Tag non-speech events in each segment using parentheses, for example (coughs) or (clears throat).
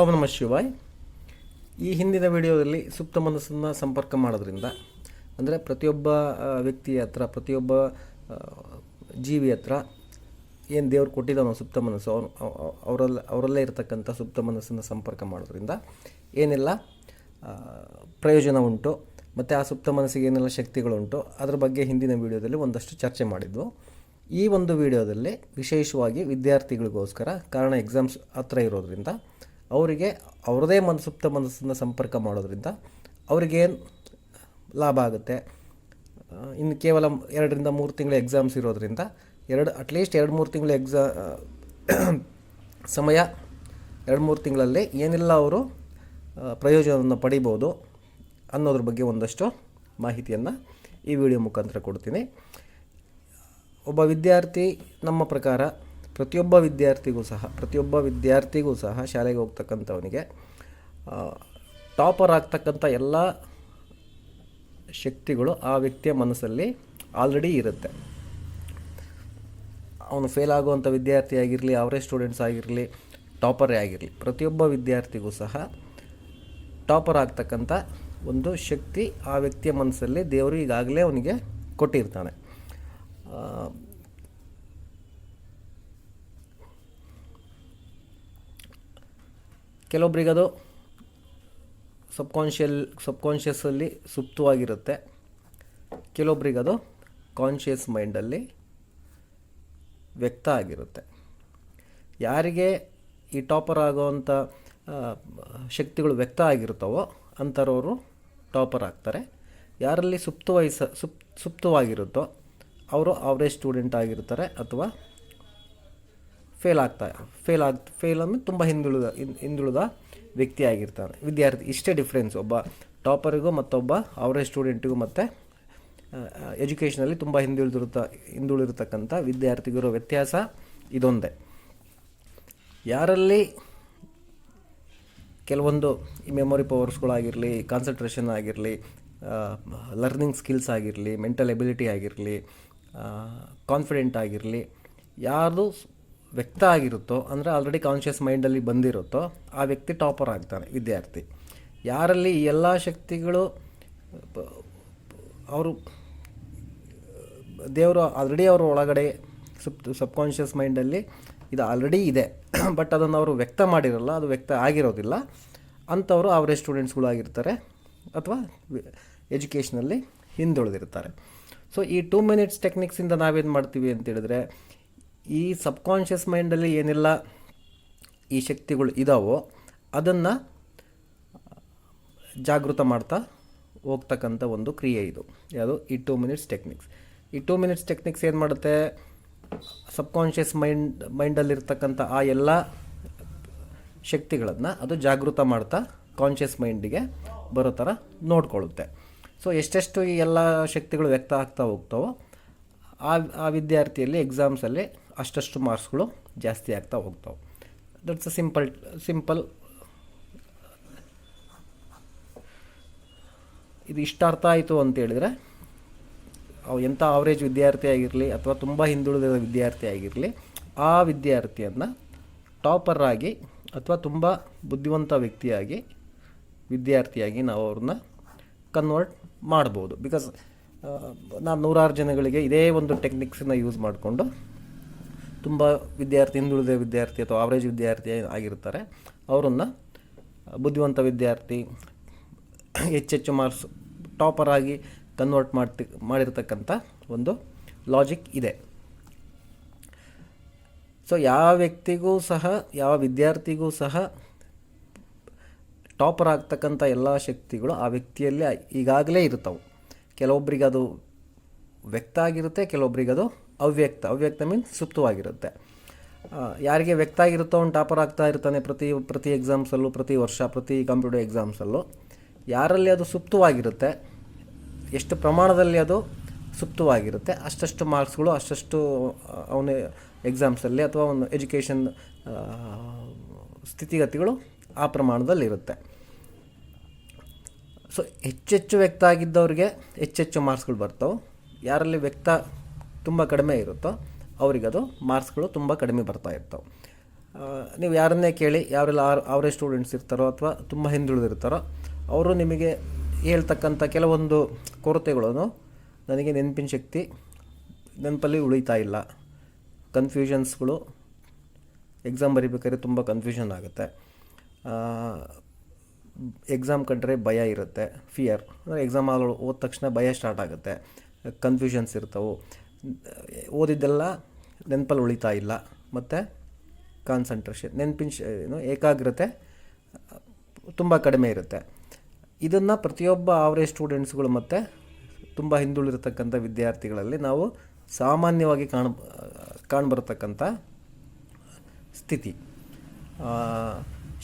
ಓಂ ನಮ ಶಿವಾಯ್ ಈ ಹಿಂದಿನ ವಿಡಿಯೋದಲ್ಲಿ ಸುಪ್ತ ಮನಸ್ಸನ್ನು ಸಂಪರ್ಕ ಮಾಡೋದ್ರಿಂದ, ಅಂದರೆ ಪ್ರತಿಯೊಬ್ಬ ವ್ಯಕ್ತಿಯ ಹತ್ರ, ಪ್ರತಿಯೊಬ್ಬ ಜೀವಿ ಹತ್ರ ಏನು ದೇವ್ರು ಕೊಟ್ಟಿದ್ದಾನೋ ಸುಪ್ತ ಮನಸ್ಸು, ಅವನು ಅವರಲ್ಲ ಅವರಲ್ಲೇ ಇರತಕ್ಕಂಥ ಸುಪ್ತ ಮನಸ್ಸನ್ನು ಸಂಪರ್ಕ ಮಾಡೋದ್ರಿಂದ ಏನೆಲ್ಲ ಪ್ರಯೋಜನ ಉಂಟು, ಮತ್ತು ಆ ಸುಪ್ತ ಮನಸ್ಸಿಗೆ ಏನೆಲ್ಲ ಶಕ್ತಿಗಳುಂಟು, ಅದರ ಬಗ್ಗೆ ಹಿಂದಿನ ವಿಡಿಯೋದಲ್ಲಿ ಒಂದಷ್ಟು ಚರ್ಚೆ ಮಾಡಿದ್ವು. ಈ ಒಂದು ವಿಡಿಯೋದಲ್ಲಿ ವಿಶೇಷವಾಗಿ ವಿದ್ಯಾರ್ಥಿಗಳಿಗೋಸ್ಕರ, ಕಾರಣ ಎಕ್ಸಾಮ್ಸ್ ಹತ್ರ ಇರೋದ್ರಿಂದ ಅವರಿಗೆ ಅವರದೇ ಮನ ಸುಪ್ತ ಮನಸ್ಸನ್ನು ಸಂಪರ್ಕ ಮಾಡೋದ್ರಿಂದ ಅವ್ರಿಗೇನು ಲಾಭ ಆಗುತ್ತೆ? ಇನ್ನು ಕೇವಲ ಎರಡರಿಂದ ಮೂರು ತಿಂಗಳ ಎಕ್ಸಾಮ್ಸ್ ಇರೋದ್ರಿಂದ ಎರಡು ಅಟ್ಲೀಸ್ಟ್ ಎರಡು ಮೂರು ತಿಂಗಳ ಎಕ್ಸಾ ಸಮಯ ಎರಡು ಮೂರು ತಿಂಗಳಲ್ಲಿ ಏನೆಲ್ಲ ಅವರು ಪ್ರಯೋಜನವನ್ನು ಪಡಿಬೋದು ಅನ್ನೋದ್ರ ಬಗ್ಗೆ ಒಂದಷ್ಟು ಮಾಹಿತಿಯನ್ನು ಈ ವಿಡಿಯೋ ಮುಖಾಂತರ ಕೊಡ್ತೀನಿ. ಒಬ್ಬ ವಿದ್ಯಾರ್ಥಿ ನಮ್ಮ ಪ್ರಕಾರ ಪ್ರತಿಯೊಬ್ಬ ವಿದ್ಯಾರ್ಥಿಗೂ ಸಹ, ಪ್ರತಿಯೊಬ್ಬ ವಿದ್ಯಾರ್ಥಿಗೂ ಸಹ ಶಾಲೆಗೆ ಹೋಗ್ತಕ್ಕಂಥವನಿಗೆ ಟಾಪರ್ ಆಗ್ತಕ್ಕಂಥ ಎಲ್ಲ ಶಕ್ತಿಗಳು ಆ ವ್ಯಕ್ತಿಯ ಮನಸ್ಸಲ್ಲಿ ಆಲ್ರೆಡಿ ಇರುತ್ತೆ. ಅವನು ಫೇಲ್ ಆಗುವಂಥ ವಿದ್ಯಾರ್ಥಿ ಆಗಿರಲಿ, ಅವರೇ ಸ್ಟೂಡೆಂಟ್ಸ್ ಆಗಿರಲಿ, ಟಾಪರೇ ಆಗಿರಲಿ, ಪ್ರತಿಯೊಬ್ಬ ವಿದ್ಯಾರ್ಥಿಗೂ ಸಹ ಟಾಪರ್ ಆಗ್ತಕ್ಕಂಥ ಒಂದು ಶಕ್ತಿ ಆ ವ್ಯಕ್ತಿಯ ಮನಸ್ಸಲ್ಲಿ ದೇವರು ಈಗಾಗಲೇ ಅವನಿಗೆ ಕೊಟ್ಟಿರ್ತಾನೆ. ಕೆಲವೊಬ್ರಿಗದು ಸಬ್ಕಾನ್ಷಿಯಲ್, ಸಬ್ಕಾನ್ಷಿಯಸ್ಸಲ್ಲಿ ಸುಪ್ತವಾಗಿರುತ್ತೆ. ಕೆಲವೊಬ್ರಿಗದು ಕಾನ್ಷಿಯಸ್ ಮೈಂಡಲ್ಲಿ ವ್ಯಕ್ತ ಆಗಿರುತ್ತೆ. ಯಾರಿಗೆ ಈ ಟಾಪರ್ ಆಗೋವಂಥ ಶಕ್ತಿಗಳು ವ್ಯಕ್ತ ಆಗಿರ್ತವೋ ಅಂಥವ್ರವರು ಟಾಪರ್ ಆಗ್ತಾರೆ. ಯಾರಲ್ಲಿ ಸುಪ್ತವಹಿಸ ಸುಪ್, ಸುಪ್ತವಾಗಿರುತ್ತೋ, ಅವರು ಅವರೇ ಸ್ಟೂಡೆಂಟ್ ಆಗಿರ್ತಾರೆ ಅಥವಾ ಫೇಲ್ ಆಗ್ತಾ, ಫೇಲ್ ಆಗ್ ಫೇಲ್ ಅಂದರೆ ತುಂಬ ಹಿಂದುಳಿದ ಹಿಂದುಳಿದ ವ್ಯಕ್ತಿ ಆಗಿರ್ತಾನೆ. ವಿದ್ಯಾರ್ಥಿ, ಇಷ್ಟೇ ಡಿಫ್ರೆನ್ಸ್ ಒಬ್ಬ ಟಾಪರಿಗೂ ಮತ್ತೊಬ್ಬ ಅವರೇ ಸ್ಟೂಡೆಂಟಿಗೂ ಮತ್ತು ಎಜುಕೇಷನಲ್ಲಿ ತುಂಬ ಹಿಂದುಳಿದಿರುತ್ತ, ಹಿಂದುಳಿದಿರ್ತಕ್ಕಂಥ ವಿದ್ಯಾರ್ಥಿಗಿರೋ ವ್ಯತ್ಯಾಸ ಇದೊಂದೇ. ಯಾರಲ್ಲಿ ಕೆಲವೊಂದು ಈ ಮೆಮೊರಿ ಪವರ್ಸ್ಗಳಾಗಿರಲಿ ಕಾನ್ಸಂಟ್ರೇಷನ್ ಆಗಿರಲಿ ಲರ್ನಿಂಗ್ ಸ್ಕಿಲ್ಸ್ ಆಗಿರಲಿ ಮೆಂಟಲ್ ಎಬಿಲಿಟಿ ಆಗಿರಲಿ ಕಾನ್ಫಿಡೆಂಟ್ ಆಗಿರಲಿ, ಯಾರ್ದು ಸ್- ವ್ಯಕ್ತ ಆಗಿರುತ್ತೋ, ಅಂದರೆ ಆಲ್ರೆಡಿ ಕಾನ್ಷಿಯಸ್ ಮೈಂಡಲ್ಲಿ ಬಂದಿರುತ್ತೋ, ಆ ವ್ಯಕ್ತಿ ಟಾಪರ್ ಆಗ್ತಾನೆ, ವಿದ್ಯಾರ್ಥಿ. ಯಾರಲ್ಲಿ ಎಲ್ಲ ಶಕ್ತಿಗಳು, ಅವರು, ದೇವರು ಆಲ್ರೆಡಿ ಅವರ ಒಳಗಡೆ ಸಬ್ ಸಬ್ಕಾನ್ಷಿಯಸ್ ಮೈಂಡಲ್ಲಿ ಇದು ಆಲ್ರೆಡಿ ಇದೆ. (coughs) ಬಟ್ ಅದನ್ನು ಅವರು ವ್ಯಕ್ತ ಮಾಡಿರಲ್ಲ, ಅದು ವ್ಯಕ್ತ ಆಗಿರೋದಿಲ್ಲ. ಅಂಥವರು ಅವರೇ ಸ್ಟೂಡೆಂಟ್ಸ್ಗಳಾಗಿರ್ತಾರೆ ಅಥವಾ ಎಜುಕೇಷನಲ್ಲಿ ಹಿಂದುಳಿದಿರ್ತಾರೆ. ಸೊ ಈ ಟೂ ಮಿನಿಟ್ಸ್ ಟೆಕ್ನಿಕ್ಸಿಂದ ನಾವೇನು ಮಾಡ್ತೀವಿ ಅಂತ ಹೇಳಿದ್ರೆ ಈ ಸಬ್ಕಾನ್ಷಿಯಸ್ ಮೈಂಡಲ್ಲಿ ಏನೆಲ್ಲ, ಈ ಶಕ್ತಿಗಳು ಇದಾವೋ ಅದನ್ನು ಜಾಗೃತ ಮಾಡ್ತಾ ಹೋಗ್ತಕ್ಕಂಥ ಒಂದು ಕ್ರಿಯೆ ಇದು. ಯಾವುದು? ಈ ಟೂ ಮಿನಿಟ್ಸ್ ಟೆಕ್ನಿಕ್ಸ್ ಈ ಟೂ ಮಿನಿಟ್ಸ್ ಟೆಕ್ನಿಕ್ಸ್ ಏನು ಮಾಡುತ್ತೆ? ಸಬ್ಕಾನ್ಷಿಯಸ್ ಮೈಂಡ್, ಮೈಂಡಲ್ಲಿರ್ತಕ್ಕಂಥ ಆ ಎಲ್ಲ ಶಕ್ತಿಗಳನ್ನು ಅದು ಜಾಗೃತ ಮಾಡ್ತಾ ಕಾನ್ಷಿಯಸ್ ಮೈಂಡಿಗೆ ಬರೋ ಥರ ನೋಡ್ಕೊಳ್ಳುತ್ತೆ. ಸೊ, ಎಷ್ಟೆಷ್ಟು ಈ ಎಲ್ಲ ಶಕ್ತಿಗಳು ವ್ಯಕ್ತ ಆಗ್ತಾ ಹೋಗ್ತಾವೋ, ಆ ಆ ವಿದ್ಯಾರ್ಥಿಯಲ್ಲಿ, ಎಕ್ಸಾಮ್ಸಲ್ಲಿ ಅಷ್ಟಷ್ಟು ಮಾರ್ಕ್ಸ್ಗಳು ಜಾಸ್ತಿ ಆಗ್ತಾ ಹೋಗ್ತಾವೆ. ದಟ್ಸ್ ಅ ಸಿಂಪಲ್ ಸಿಂಪಲ್ ಇದು ಇಷ್ಟ ಅರ್ಥ ಆಯಿತು ಅಂತ ಹೇಳಿದರೆ, ಅವು ಎಂಥ ಆವ್ರೇಜ್ ವಿದ್ಯಾರ್ಥಿ ಆಗಿರಲಿ ಅಥವಾ ತುಂಬ ಹಿಂದುಳಿದ ವಿದ್ಯಾರ್ಥಿ ಆಗಿರಲಿ, ಆ ವಿದ್ಯಾರ್ಥಿಯನ್ನು ಆಗಿ ಅಥವಾ ತುಂಬ ಬುದ್ಧಿವಂತ ವ್ಯಕ್ತಿಯಾಗಿ, ವಿದ್ಯಾರ್ಥಿಯಾಗಿ ನಾವು ಅವ್ರನ್ನ ಕನ್ವರ್ಟ್ ಮಾಡ್ಬೋದು. ಬಿಕಾಸ್ ನಾನು ನೂರಾರು ಜನಗಳಿಗೆ ಇದೇ ಒಂದು ಟೆಕ್ನಿಕ್ಸನ್ನು ಯೂಸ್ ಮಾಡಿಕೊಂಡು ತುಂಬ ವಿದ್ಯಾರ್ಥಿ ಹಿಂದುಳಿದ ವಿದ್ಯಾರ್ಥಿ ಅಥವಾ ಆವ್ರೇಜ್ ವಿದ್ಯಾರ್ಥಿ ಆಗಿರ್ತಾರೆ ಅವರನ್ನು ಬುದ್ಧಿವಂತ ವಿದ್ಯಾರ್ಥಿ ಹೆಚ್ಚೆಚ್ಚು ಮಾರ್ಕ್ಸ್ ಟಾಪರ್ ಆಗಿ ಕನ್ವರ್ಟ್ ಮಾಡ್ತಿ ಮಾಡಿರ್ತಕ್ಕಂಥ ಒಂದು ಲಾಜಿಕ್ ಇದೆ. ಸೊ ಯಾವ ವ್ಯಕ್ತಿಗೂ ಸಹ, ಯಾವ ವಿದ್ಯಾರ್ಥಿಗೂ ಸಹ ಟಾಪರ್ ಆಗ್ತಕ್ಕಂಥ ಎಲ್ಲ ಶಕ್ತಿಗಳು ಆ ವ್ಯಕ್ತಿಯಲ್ಲಿ ಈಗಾಗಲೇ ಇರ್ತವೆ ಕೆಲವೊಬ್ಬರಿಗೆ ಅದು ವ್ಯಕ್ತ ಆಗಿರುತ್ತೆ ಕೆಲವೊಬ್ಬರಿಗೆ ಅದು ಅವ್ಯಕ್ತ ಅವ್ಯಕ್ತ ಮೀನ್ಸ್ ಸುಪ್ತವಾಗಿರುತ್ತೆ. ಯಾರಿಗೆ ವ್ಯಕ್ತ ಆಗಿರುತ್ತೋ ಅವ್ನು ಟಾಪರ್ ಆಗ್ತಾ ಇರ್ತಾನೆ ಪ್ರತಿ ಪ್ರತಿ ಎಕ್ಸಾಮ್ಸಲ್ಲೂ ಪ್ರತಿ ವರ್ಷ, ಪ್ರತಿ ಕಂಪ್ಯೂಟರ್ ಎಕ್ಸಾಮ್ಸಲ್ಲೂ ಯಾರಲ್ಲಿ ಅದು ಸುಪ್ತವಾಗಿರುತ್ತೆ, ಎಷ್ಟು ಪ್ರಮಾಣದಲ್ಲಿ ಅದು ಸುಪ್ತವಾಗಿರುತ್ತೆ, ಅಷ್ಟಷ್ಟು ಮಾರ್ಕ್ಸ್ಗಳು, ಅಷ್ಟಷ್ಟು ಅವನ ಎಕ್ಸಾಮ್ಸಲ್ಲಿ ಅಥವಾ ಅವನ ಎಜುಕೇಷನ್ ಸ್ಥಿತಿಗತಿಗಳು ಆ ಪ್ರಮಾಣದಲ್ಲಿರುತ್ತೆ. ಸೊ ಹೆಚ್ಚೆಚ್ಚು ವ್ಯಕ್ತ ಆಗಿದ್ದವ್ರಿಗೆ ಹೆಚ್ಚೆಚ್ಚು ಮಾರ್ಕ್ಸ್ಗಳು ಬರ್ತಾವೆ. ಯಾರಲ್ಲಿ ವ್ಯಕ್ತ ತುಂಬ ಕಡಿಮೆ ಇರುತ್ತೋ ಅವರಿಗದು ಮಾರ್ಕ್ಸ್ಗಳು ತುಂಬ ಕಡಿಮೆ ಬರ್ತಾ ಇರ್ತವೆ. ನೀವು ಯಾರನ್ನೇ ಕೇಳಿ ಯಾರೆಲ್ಲ ಅವರೇ ಸ್ಟೂಡೆಂಟ್ಸ್ ಇರ್ತಾರೋ ಅಥವಾ ತುಂಬ ಹಿಂದುಳಿದಿರ್ತಾರೋ, ಅವರು ನಿಮಗೆ ಹೇಳ್ತಕ್ಕಂಥ ಕೆಲವೊಂದು ಕೊರತೆಗಳನ್ನು ನನಗೆ ನೆನಪಿನ ಶಕ್ತಿ ನೆನಪಲ್ಲಿ ಉಳಿತಾ ಇಲ್ಲ. ಕನ್ಫ್ಯೂಷನ್ಸ್ಗಳು ಎಕ್ಸಾಮ್ ಬರಿಬೇಕಾದ್ರೆ ತುಂಬ ಕನ್ಫ್ಯೂಷನ್ ಆಗುತ್ತೆ. ಎಕ್ಸಾಮ್ ಕಂಡ್ರೆ ಭಯ ಇರುತ್ತೆ ಫಿಯರ್ ಅಂದರೆ ಎಕ್ಸಾಮ್ ಆಲ್ ಓದ ತಕ್ಷಣ ಭಯ ಸ್ಟಾರ್ಟ್ ಆಗುತ್ತೆ. ಕನ್ಫ್ಯೂಷನ್ಸ್ ಇರ್ತವೆ. ಓದಿದ್ದೆಲ್ಲ ನೆನಪಲ್ಲಿ ಉಳಿತಾ ಇಲ್ಲ. ಮತ್ತು ಕಾನ್ಸಂಟ್ರೇಷನ್ ನೆನಪಿನ ಏನು, ಏಕಾಗ್ರತೆ ತುಂಬ ಕಡಿಮೆ ಇರುತ್ತೆ. ಇದನ್ನು ಪ್ರತಿಯೊಬ್ಬ ಆವರೇಜ್ ಸ್ಟೂಡೆಂಟ್ಸ್ಗಳು ಮತ್ತು ತುಂಬ ಹಿಂದುಳಿರತಕ್ಕಂಥ ವಿದ್ಯಾರ್ಥಿಗಳಲ್ಲಿ ನಾವು ಸಾಮಾನ್ಯವಾಗಿ ಕಾಣ, ಕಾಣ್ಬರತಕ್ಕಂಥ ಸ್ಥಿತಿ.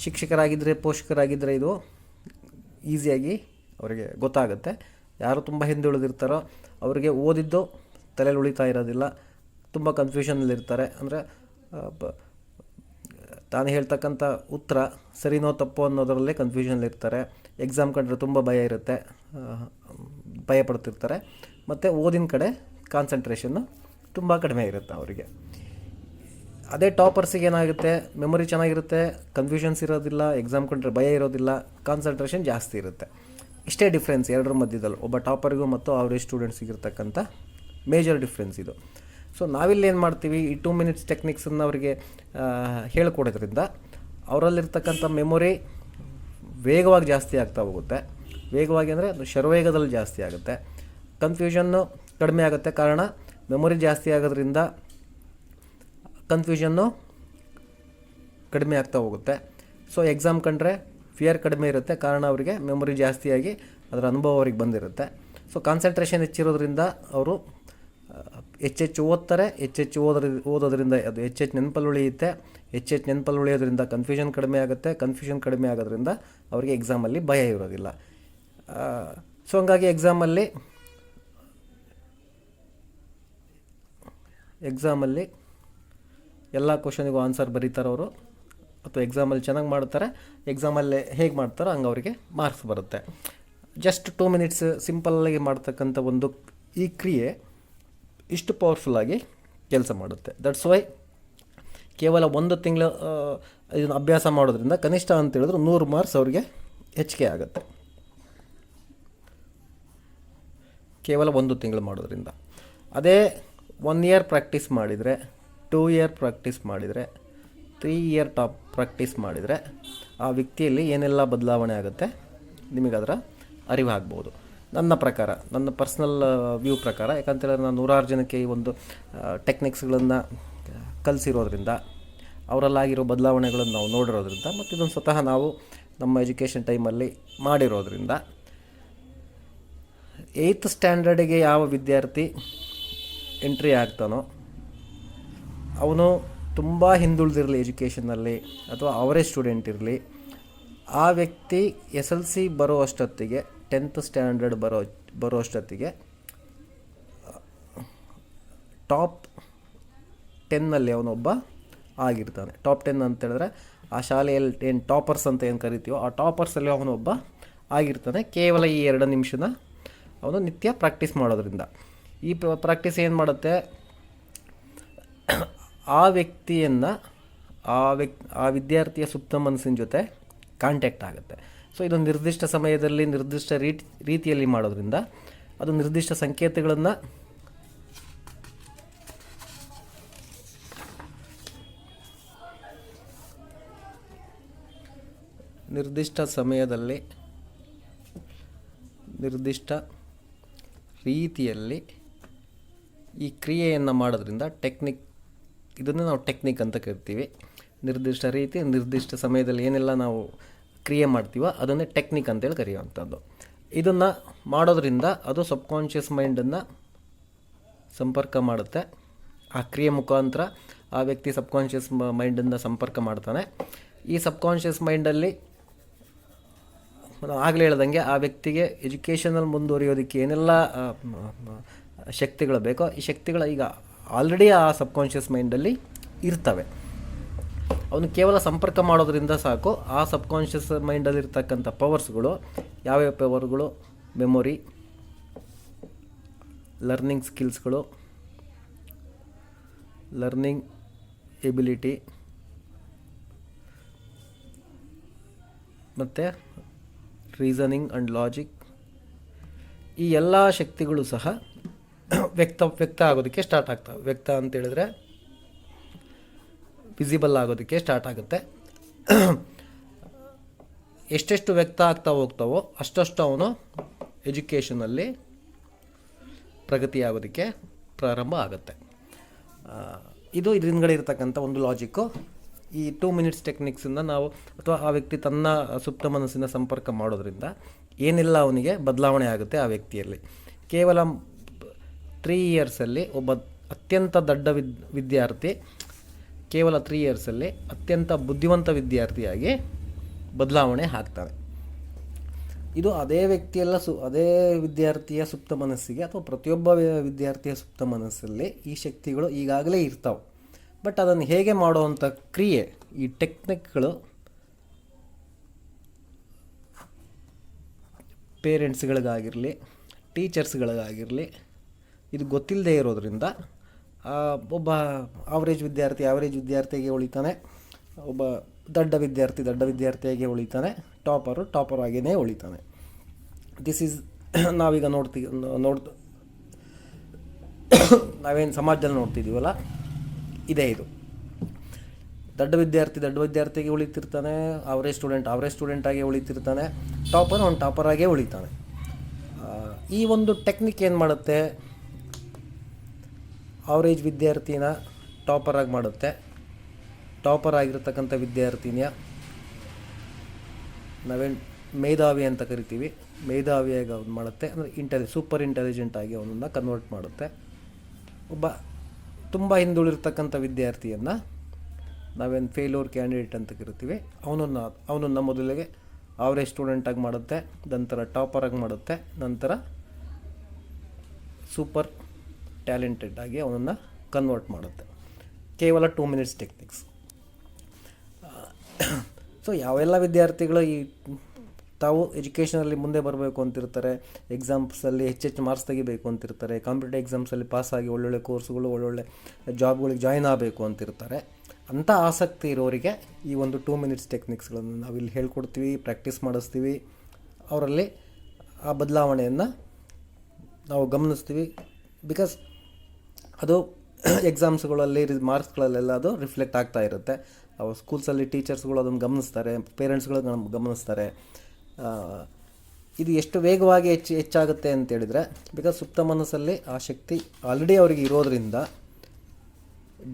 ಶಿಕ್ಷಕರಾಗಿದ್ದರೆ ಪೋಷಕರಾಗಿದ್ದರೆ ಇದು ಈಸಿಯಾಗಿ ಅವರಿಗೆ ಗೊತ್ತಾಗುತ್ತೆ. ಯಾರು ತುಂಬ ಹಿಂದುಳಿದಿರ್ತಾರೋ ಅವರಿಗೆ ಓದಿದ್ದು ತಲೆಯಲ್ಲಿ ಉಳಿತಾ ಇರೋದಿಲ್ಲ, ತುಂಬ ಕನ್ಫ್ಯೂಷನಲ್ಲಿರ್ತಾರೆ ಅಂದರೆ ತಾನು ಹೇಳ್ತಕ್ಕಂಥ ಉತ್ತರ ಸರಿನೋ ತಪ್ಪೋ ಅನ್ನೋದರಲ್ಲೇ ಕನ್ಫ್ಯೂಷನಲ್ಲಿರ್ತಾರೆ ಎಕ್ಸಾಮ್ ಕಂಡ್ರೆ ತುಂಬ ಭಯ ಇರುತ್ತೆ ಭಯ ಪಡ್ತಿರ್ತಾರೆ. ಮತ್ತು ಓದಿನ ಕಡೆ ಕಾನ್ಸಂಟ್ರೇಷನ್ನು ತುಂಬ ಕಡಿಮೆ ಇರುತ್ತೆ ಅವರಿಗೆ. ಅದೇ ಟಾಪರ್ಸಿಗೆ ಏನಾಗುತ್ತೆ ಮೆಮೊರಿ ಚೆನ್ನಾಗಿರುತ್ತೆ ಕನ್ಫ್ಯೂಷನ್ಸ್ ಇರೋದಿಲ್ಲ ಎಕ್ಸಾಮ್ ಕಂಡ್ರೆ ಭಯ ಇರೋದಿಲ್ಲ ಕಾನ್ಸಂಟ್ರೇಷನ್ ಜಾಸ್ತಿ ಇರುತ್ತೆ. ಇಷ್ಟೇ ಡಿಫ್ರೆನ್ಸ್ ಎರಡರ ಮಧ್ಯದಲ್ಲಿ. ಒಬ್ಬ ಟಾಪರ್ಗೂ ಮತ್ತು ಅವರೇಜ್ ಸ್ಟೂಡೆಂಟ್ಸಿಗೆ ಇರ್ತಕ್ಕಂಥ ಮೇಜರ್ ಡಿಫ್ರೆನ್ಸ್ ಇದು. ಸೊ ನಾವಿಲ್ಲಿ ಏನು ಮಾಡ್ತೀವಿ, ಈ ಟೂ ಮಿನಿಟ್ಸ್ ಟೆಕ್ನಿಕ್ಸನ್ನು ಅವರಿಗೆ ಹೇಳ್ಕೊಡೋದ್ರಿಂದ ಅವರಲ್ಲಿರ್ತಕ್ಕಂಥ ಮೆಮೊರಿ ವೇಗವಾಗಿ ಜಾಸ್ತಿ ಆಗ್ತಾ ಹೋಗುತ್ತೆ. ವೇಗವಾಗಿ ಅಂದರೆ ಅದು ಶರವೇಗದಲ್ಲಿ ಜಾಸ್ತಿ ಆಗುತ್ತೆ. ಕನ್ಫ್ಯೂಷನ್ನು ಕಡಿಮೆ ಆಗುತ್ತೆ. ಕಾರಣ ಮೆಮೊರಿ ಜಾಸ್ತಿ ಆಗೋದ್ರಿಂದ ಕನ್ಫ್ಯೂಷನ್ನು ಕಡಿಮೆ ಆಗ್ತಾ ಹೋಗುತ್ತೆ. ಸೊ ಎಕ್ಸಾಮ್ ಕಂಡ್ರೆ ಫಿಯರ್ ಕಡಿಮೆ ಇರುತ್ತೆ. ಕಾರಣ, ಅವರಿಗೆ ಮೆಮೊರಿ ಜಾಸ್ತಿಯಾಗಿ ಅದರ ಅನುಭವ ಅವ್ರಿಗೆ ಬಂದಿರುತ್ತೆ. ಸೊ ಕಾನ್ಸಂಟ್ರೇಷನ್ ಹೆಚ್ಚಿರೋದ್ರಿಂದ ಅವರು ಹೆಚ್ಚೆಚ್ಚು ಓದ್ತಾರೆ ಹೆಚ್ಚೆಚ್ಚು ಓದ್ರ, ಓದೋದ್ರಿಂದ ಅದು ಹೆಚ್ಚೆಚ್ಚು ನೆನಪಲ್ಲಿ ಉಳಿಯುತ್ತೆ ಹೆಚ್ಚೆಚ್ಚು ನೆನಪಲ್ಲಿ ಉಳಿಯೋದ್ರಿಂದ ಕನ್ಫ್ಯೂಷನ್ ಕಡಿಮೆ ಆಗುತ್ತೆ ಕನ್ಫ್ಯೂಷನ್ ಕಡಿಮೆ ಆಗೋದ್ರಿಂದ ಅವರಿಗೆ ಎಕ್ಸಾಮಲ್ಲಿ ಭಯ ಇರೋದಿಲ್ಲ. ಸೊ ಹಂಗಾಗಿ ಎಕ್ಸಾಮಲ್ಲಿ ಎಕ್ಸಾಮಲ್ಲಿ ಎಲ್ಲ ಕ್ವಶನಿಗೂ ಆನ್ಸರ್ ಬರೀತಾರೆ ಅವರು. ಅಥವಾ ಎಕ್ಸಾಮಲ್ಲಿ ಚೆನ್ನಾಗಿ ಮಾಡ್ತಾರೆ ಎಕ್ಸಾಮಲ್ಲಿ ಹೇಗೆ ಮಾಡ್ತಾರೋ ಹಂಗೆ ಅವರಿಗೆ ಮಾರ್ಕ್ಸ್ ಬರುತ್ತೆ. ಜಸ್ಟ್ ಟೂ ಮಿನಿಟ್ಸ್ ಸಿಂಪಲ್ಲಾಗಿ ಮಾಡ್ತಕ್ಕಂಥ ಒಂದು ಈ ಕ್ರಿಯೆ ಇಷ್ಟು ಪವರ್ಫುಲ್ಲಾಗಿ ಕೆಲಸ ಮಾಡುತ್ತೆ. ದಟ್ಸ್ ವೈ ಕೇವಲ ಒಂದು ತಿಂಗಳು ಇದನ್ನು ಅಭ್ಯಾಸ ಮಾಡೋದ್ರಿಂದ ಕನಿಷ್ಠ ಅಂತ ಹೇಳಿದ್ರು ನೂರು ಮಾರ್ಕ್ಸ್ ಅವರಿಗೆ ಹೆಚ್ಚಿಗೆ ಆಗುತ್ತೆ. ಕೇವಲ ಒಂದು ತಿಂಗಳು ಮಾಡೋದ್ರಿಂದ. ಅದೇ ಒನ್ ಇಯರ್ ಪ್ರಾಕ್ಟೀಸ್ ಮಾಡಿದರೆ ಟೂ ಇಯರ್ ಪ್ರಾಕ್ಟೀಸ್ ಮಾಡಿದರೆ ತ್ರೀ ಇಯರ್ ಟಾಪ್ ಪ್ರಾಕ್ಟೀಸ್ ಮಾಡಿದರೆ ಆ ವ್ಯಕ್ತಿಯಲ್ಲಿ ಏನೆಲ್ಲ ಬದಲಾವಣೆ ಆಗುತ್ತೆ? ನಿಮಗದರ ಅರಿವಾಗ್ಬೋದು. ನನ್ನ ಪ್ರಕಾರ, ನನ್ನ ಪರ್ಸ್ನಲ್ ವ್ಯೂ ಪ್ರಕಾರ, ಯಾಕಂತೇಳಿದ್ರೆ ನಾನು ನೂರಾರು ಜನಕ್ಕೆ ಈ ಒಂದು ಟೆಕ್ನಿಕ್ಸ್ಗಳನ್ನು ಕಲಿಸಿರೋದ್ರಿಂದ, ಅವರಲ್ಲಾಗಿರೋ ಬದಲಾವಣೆಗಳನ್ನು ನಾವು ನೋಡಿರೋದ್ರಿಂದ, ಮತ್ತು ಇದನ್ನು ಸ್ವತಃ ನಾವು ನಮ್ಮ ಎಜುಕೇಷನ್ ಟೈಮಲ್ಲಿ ಮಾಡಿರೋದ್ರಿಂದ ಏಯ್ತ್ ಸ್ಟ್ಯಾಂಡರ್ಡಿಗೆ ಯಾವ ವಿದ್ಯಾರ್ಥಿ ಎಂಟ್ರಿ ಆಗ್ತಾನೋ, ಅವನು ತುಂಬ ಹಿಂದುಳಿದಿರಲಿ ಎಜುಕೇಷನಲ್ಲಿ ಅಥವಾ ಅವರೇ ಸ್ಟೂಡೆಂಟ್ ಇರಲಿ, ಆ ವ್ಯಕ್ತಿ ಎಸ್ ಎಲ್ ಸಿ ಬರೋ ಅಷ್ಟೊತ್ತಿಗೆ ಟೆಂತ್ ಸ್ಟ್ಯಾಂಡರ್ಡ್ ಬರೋ ಬರೋ ಅಷ್ಟೊತ್ತಿಗೆ, ಟಾಪ್ ಟೆನ್ನಲ್ಲಿ ಅವನೊಬ್ಬ ಆಗಿರ್ತಾನೆ. ಟಾಪ್ ಟೆನ್ ಅಂತ ಹೇಳಿದ್ರೆ, ಆ ಶಾಲೆಯಲ್ಲಿ ಏನು ಟಾಪರ್ಸ್ ಅಂತ ಏನು ಕರಿತೀವೋ, ಆ ಟಾಪರ್ಸಲ್ಲಿ ಅವನೊಬ್ಬ ಆಗಿರ್ತಾನೆ. ಕೇವಲ ಈ ಎರಡು ನಿಮಿಷನ ಅವನು ನಿತ್ಯ ಪ್ರಾಕ್ಟೀಸ್ ಮಾಡೋದ್ರಿಂದ. ಈ ಪ್ರಾಕ್ಟೀಸ್ ಏನು ಮಾಡುತ್ತೆ? ಆ ವ್ಯಕ್ತಿಯನ್ನು, ಆ ವ್ಯಕ್, ಆ ವಿದ್ಯಾರ್ಥಿಯ ಸುಪ್ತ ಮನಸ್ಸಿನ ಜೊತೆ ಕಾಂಟ್ಯಾಕ್ಟ್ ಆಗುತ್ತೆ. ಸೊ ಇದು ನಿರ್ದಿಷ್ಟ ಸಮಯದಲ್ಲಿ ನಿರ್ದಿಷ್ಟ ರೀತಿ, ರೀತಿಯಲ್ಲಿ ಮಾಡೋದ್ರಿಂದ ಅದು ನಿರ್ದಿಷ್ಟ ಸಂಕೇತಗಳನ್ನು ನಿರ್ದಿಷ್ಟ ಸಮಯದಲ್ಲಿ, ನಿರ್ದಿಷ್ಟ ರೀತಿಯಲ್ಲಿ ಈ ಕ್ರಿಯೆಯನ್ನು ಮಾಡೋದ್ರಿಂದ ಟೆಕ್ನಿಕ್, ಇದನ್ನು ನಾವು ಟೆಕ್ನಿಕ್ ಅಂತ ಕರಿತೀವಿ. ನಿರ್ದಿಷ್ಟ ರೀತಿ, ನಿರ್ದಿಷ್ಟ ಸಮಯದಲ್ಲಿ ಏನೆಲ್ಲ ನಾವು ಕ್ರಿಯೆ ಮಾಡ್ತೀವೋ, ಅದನ್ನೇ ಟೆಕ್ನಿಕ್ ಅಂತೇಳಿ ಕರೆಯುವಂಥದ್ದು. ಇದನ್ನು ಮಾಡೋದ್ರಿಂದ ಅದು ಸಬ್ಕಾನ್ಷಿಯಸ್ ಮೈಂಡನ್ನು ಸಂಪರ್ಕ ಮಾಡುತ್ತೆ. ಆ ಕ್ರಿಯೆ ಮುಖಾಂತರ ಆ ವ್ಯಕ್ತಿ ಸಬ್ಕಾನ್ಷಿಯಸ್ ಮೈಂಡನ್ನು ಸಂಪರ್ಕ ಮಾಡ್ತಾನೆ. ಈ ಸಬ್ಕಾನ್ಷಿಯಸ್ ಮೈಂಡಲ್ಲಿ ನಾವು ಆಗಲೇ ಹೇಳ್ದಂಗೆ ಆ ವ್ಯಕ್ತಿಗೆ ಎಜುಕೇಷನಲ್ಲಿ ಮುಂದುವರಿಯೋದಕ್ಕೆ ಏನೆಲ್ಲ ಶಕ್ತಿಗಳು ಬೇಕೋ, ಈ ಶಕ್ತಿಗಳು ಈಗ ಆಲ್ರೆಡಿ ಆ ಸಬ್ಕಾನ್ಷಿಯಸ್ ಮೈಂಡಲ್ಲಿ ಇರ್ತವೆ. ಅವನು ಕೇವಲ ಸಂಪರ್ಕ ಮಾಡೋದ್ರಿಂದ ಸಾಕು. ಆ ಸಬ್ಕಾನ್ಷಿಯಸ್ ಮೈಂಡಲ್ಲಿರ್ತಕ್ಕಂಥ ಪವರ್ಸ್ಗಳು ಯಾವ್ಯಾವ ಪವರ್ಗಳು? ಮೆಮೊರಿ, ಲರ್ನಿಂಗ್ ಸ್ಕಿಲ್ಸ್ಗಳು, ಲರ್ನಿಂಗ್ ಎಬಿಲಿಟಿ, ಮತ್ತು ರೀಸನಿಂಗ್ ಆ್ಯಂಡ್ ಲಾಜಿಕ್. ಈ ಎಲ್ಲ ಶಕ್ತಿಗಳು ಸಹ ವ್ಯಕ್ತ ವ್ಯಕ್ತ ಆಗೋದಕ್ಕೆ ಸ್ಟಾರ್ಟ್ ಆಗ್ತವೆ. ವ್ಯಕ್ತ ಅಂತೇಳಿದ್ರೆ ವಿಸಿಬಲ್ ಆಗೋದಕ್ಕೆ ಸ್ಟಾರ್ಟ್ ಆಗುತ್ತೆ. ಎಷ್ಟೆಷ್ಟು ವ್ಯಕ್ತ ಆಗ್ತಾ ಹೋಗ್ತಾವೋ ಅಷ್ಟಷ್ಟು ಅವನು ಎಜುಕೇಷನಲ್ಲಿ ಪ್ರಗತಿ ಆಗೋದಕ್ಕೆ ಪ್ರಾರಂಭ ಆಗುತ್ತೆ. ಇದು ಇದ್ರ ಹಿಂದ್ಗಡೆ ಇರತಕ್ಕಂಥ ಒಂದು ಲಾಜಿಕ್ಕು ಈ ಟೂ ಮಿನಿಟ್ಸ್ ಟೆಕ್ನಿಕ್ಸಿಂದ ನಾವು ಅಥವಾ ಆ ವ್ಯಕ್ತಿ ತನ್ನ ಸುಪ್ತ ಮನಸ್ಸಿನ ಸಂಪರ್ಕ ಮಾಡೋದ್ರಿಂದ ಏನೆಲ್ಲ ಅವನಿಗೆ ಬದಲಾವಣೆ ಆಗುತ್ತೆ ಆ ವ್ಯಕ್ತಿಯಲ್ಲಿ. ಕೇವಲ ತ್ರೀ ಇಯರ್ಸಲ್ಲಿ ಒಬ್ಬ ಅತ್ಯಂತ ದೊಡ್ಡ ವಿದ್, ವಿದ್ಯಾರ್ಥಿ ಕೇವಲ ತ್ರೀ ಇಯರ್ಸಲ್ಲಿ ಅತ್ಯಂತ ಬುದ್ಧಿವಂತ ವಿದ್ಯಾರ್ಥಿಯಾಗಿ ಬದಲಾವಣೆ ಆಗ್ತಾನೆ ಇದು ಅದೇ ವ್ಯಕ್ತಿಯೆಲ್ಲ ಸು, ಅದೇ ವಿದ್ಯಾರ್ಥಿಯ ಸುಪ್ತ ಮನಸ್ಸಿಗೆ ಅಥವಾ ಪ್ರತಿಯೊಬ್ಬ ವಿದ್ಯಾರ್ಥಿಯ ಸುಪ್ತ ಮನಸ್ಸಲ್ಲಿ ಈ ಶಕ್ತಿಗಳು ಈಗಾಗಲೇ ಇರ್ತಾವೆ. ಬಟ್ ಅದನ್ನು ಹೇಗೆ ಮಾಡುವಂಥ ಕ್ರಿಯೆ ಈ ಟೆಕ್ನಿಕ್ಗಳು ಪೇರೆಂಟ್ಸ್ಗಳಿಗಾಗಿರಲಿ ಟೀಚರ್ಸ್ಗಳಿಗಾಗಿರಲಿ ಇದು ಗೊತ್ತಿಲ್ಲದೆ ಇರೋದ್ರಿಂದ ಒಬ್ಬ ಆವ್ರೇಜ್ ವಿದ್ಯಾರ್ಥಿ ಆವ್ರೇಜ್ ವಿದ್ಯಾರ್ಥಿಗೆ ಉಳಿತಾನೆ. ಒಬ್ಬ ದೊಡ್ಡ ವಿದ್ಯಾರ್ಥಿ ದೊಡ್ಡ ವಿದ್ಯಾರ್ಥಿಯಾಗಿ ಉಳಿತಾನೆ. ಟಾಪರು ಟಾಪರ್ ಆಗಿಯೇ ಉಳಿತಾನೆ. ದಿಸ್ ಈಸ್ (coughs) ನಾವೀಗ ನೋಡ್ತೀವಿ ನೋಡ್, (coughs) ನಾವೇನು ಸಮಾಜದಲ್ಲಿ ನೋಡ್ತಿದ್ದೀವಲ್ಲ ಇದೇ ಇದು. ದೊಡ್ಡ ವಿದ್ಯಾರ್ಥಿ ದೊಡ್ಡ ವಿದ್ಯಾರ್ಥಿಗೆ ಉಳಿತಿರ್ತಾನೆ ಅವರೇ ಸ್ಟೂಡೆಂಟ್ ಅವರೇ ಸ್ಟೂಡೆಂಟಾಗಿ ಉಳಿತಿರ್ತಾನೆ ಟಾಪರ್ ಅವ್ನು ಟಾಪರಾಗೇ ಉಳಿತಾನೆ. ಈ ಒಂದು ಟೆಕ್ನಿಕ್ ಏನು ಮಾಡುತ್ತೆ? ಅವರೇಜ್ ವಿದ್ಯಾರ್ಥಿನ ಟಾಪರಾಗಿ ಮಾಡುತ್ತೆ. ಟಾಪರ್ ಆಗಿರತಕ್ಕಂಥ ವಿದ್ಯಾರ್ಥಿನಿಯ ನಾವೇನು ಮೇಧಾವಿ ಅಂತ ಕರಿತೀವಿ. ಮೇಧಾವಿಯಾಗಿ ಅವ್ನು ಮಾಡುತ್ತೆ. ಅಂದರೆ ಇಂಟೆಲಿ ಸೂಪರ್ ಇಂಟೆಲಿಜೆಂಟ್ ಆಗಿ ಅವನನ್ನು ಕನ್ವರ್ಟ್ ಮಾಡುತ್ತೆ. ಒಬ್ಬ ತುಂಬ ಹಿಂದುಳಿರ್ತಕ್ಕಂಥ ವಿದ್ಯಾರ್ಥಿಯನ್ನು ನಾವೇನು ಫೇಲ್ಯೂರ್ ಕ್ಯಾಂಡಿಡೇಟ್ ಅಂತ ಕರಿತೀವಿ. ಅವನನ್ನು ಅವನನ್ನು ಮೊದಲಿಗೆ ಆವ್ರೇಜ್ ಸ್ಟೂಡೆಂಟಾಗಿ ಮಾಡುತ್ತೆ. ನಂತರ ಟಾಪರಾಗಿ ಮಾಡುತ್ತೆ. ನಂತರ ಸೂಪರ್ ಟ್ಯಾಲೆಂಟೆಡ್ ಆಗಿ ಅವನನ್ನು ಕನ್ವರ್ಟ್ ಮಾಡುತ್ತೆ. ಕೇವಲ ಟೂ ಮಿನಿಟ್ಸ್ ಟೆಕ್ನಿಕ್ಸ್ ಸೊ ಯಾವೆಲ್ಲ ವಿದ್ಯಾರ್ಥಿಗಳು ಈ ತಾವು ಎಜುಕೇಷನಲ್ಲಿ ಮುಂದೆ ಬರಬೇಕು ಅಂತಿರ್ತಾರೆ ಎಕ್ಸಾಮ್ಸಲ್ಲಿ ಹೆಚ್ಚೆಚ್ಚು ಮಾರ್ಕ್ಸ್ ತೆಗಿಬೇಕು ಅಂತಿರ್ತಾರೆ ಕಾಂಪಿಟೇಟಿವ್ ಎಕ್ಸಾಮ್ಸಲ್ಲಿ ಪಾಸಾಗಿ ಒಳ್ಳೊಳ್ಳೆ ಕೋರ್ಸ್ಗಳು ಒಳ್ಳೊಳ್ಳೆ ಜಾಬ್ಗಳಿಗೆ ಜಾಯ್ನ್ ಆಗಬೇಕು ಅಂತಿರ್ತಾರೆ ಅಂಥ ಆಸಕ್ತಿ ಇರೋರಿಗೆ ಈ ಒಂದು ಟೂ ಮಿನಿಟ್ಸ್ ಟೆಕ್ನಿಕ್ಸ್ಗಳನ್ನು ನಾವಿಲ್ಲಿ ಹೇಳ್ಕೊಡ್ತೀವಿ ಪ್ರಾಕ್ಟೀಸ್ ಮಾಡಿಸ್ತೀವಿ. ಅವರಲ್ಲಿ ಆ ಬದಲಾವಣೆಯನ್ನು ನಾವು ಗಮನಿಸ್ತೀವಿ. ಬಿಕಾಸ್ ಅದು (clears throat) ಎಕ್ಸಾಮ್ಸ್ಗಳಲ್ಲಿ ಮಾರ್ಕ್ಸ್ಗಳಲ್ಲೆಲ್ಲ ಅದು ರಿಫ್ಲೆಕ್ಟ್ ಆಗ್ತಾ ಇರುತ್ತೆ. ಸ್ಕೂಲ್ಸಲ್ಲಿ ಟೀಚರ್ಸ್ಗಳು ಅದನ್ನು ಗಮನಿಸ್ತಾರೆ ಪೇರೆಂಟ್ಸ್ಗಳು ಗಮನಿಸ್ತಾರೆ. ಇದು ಎಷ್ಟು ವೇಗವಾಗಿ ಹೆಚ್ಚು, ಹೆಚ್ಚಾಗುತ್ತೆ ಅಂತೇಳಿದರೆ ಬಿಕಾಸ್ ಸುಪ್ತ ಮನಸ್ಸಲ್ಲಿ ಆ ಶಕ್ತಿ ಆಲ್ರೆಡಿ ಅವರಿಗೆ ಇರೋದ್ರಿಂದ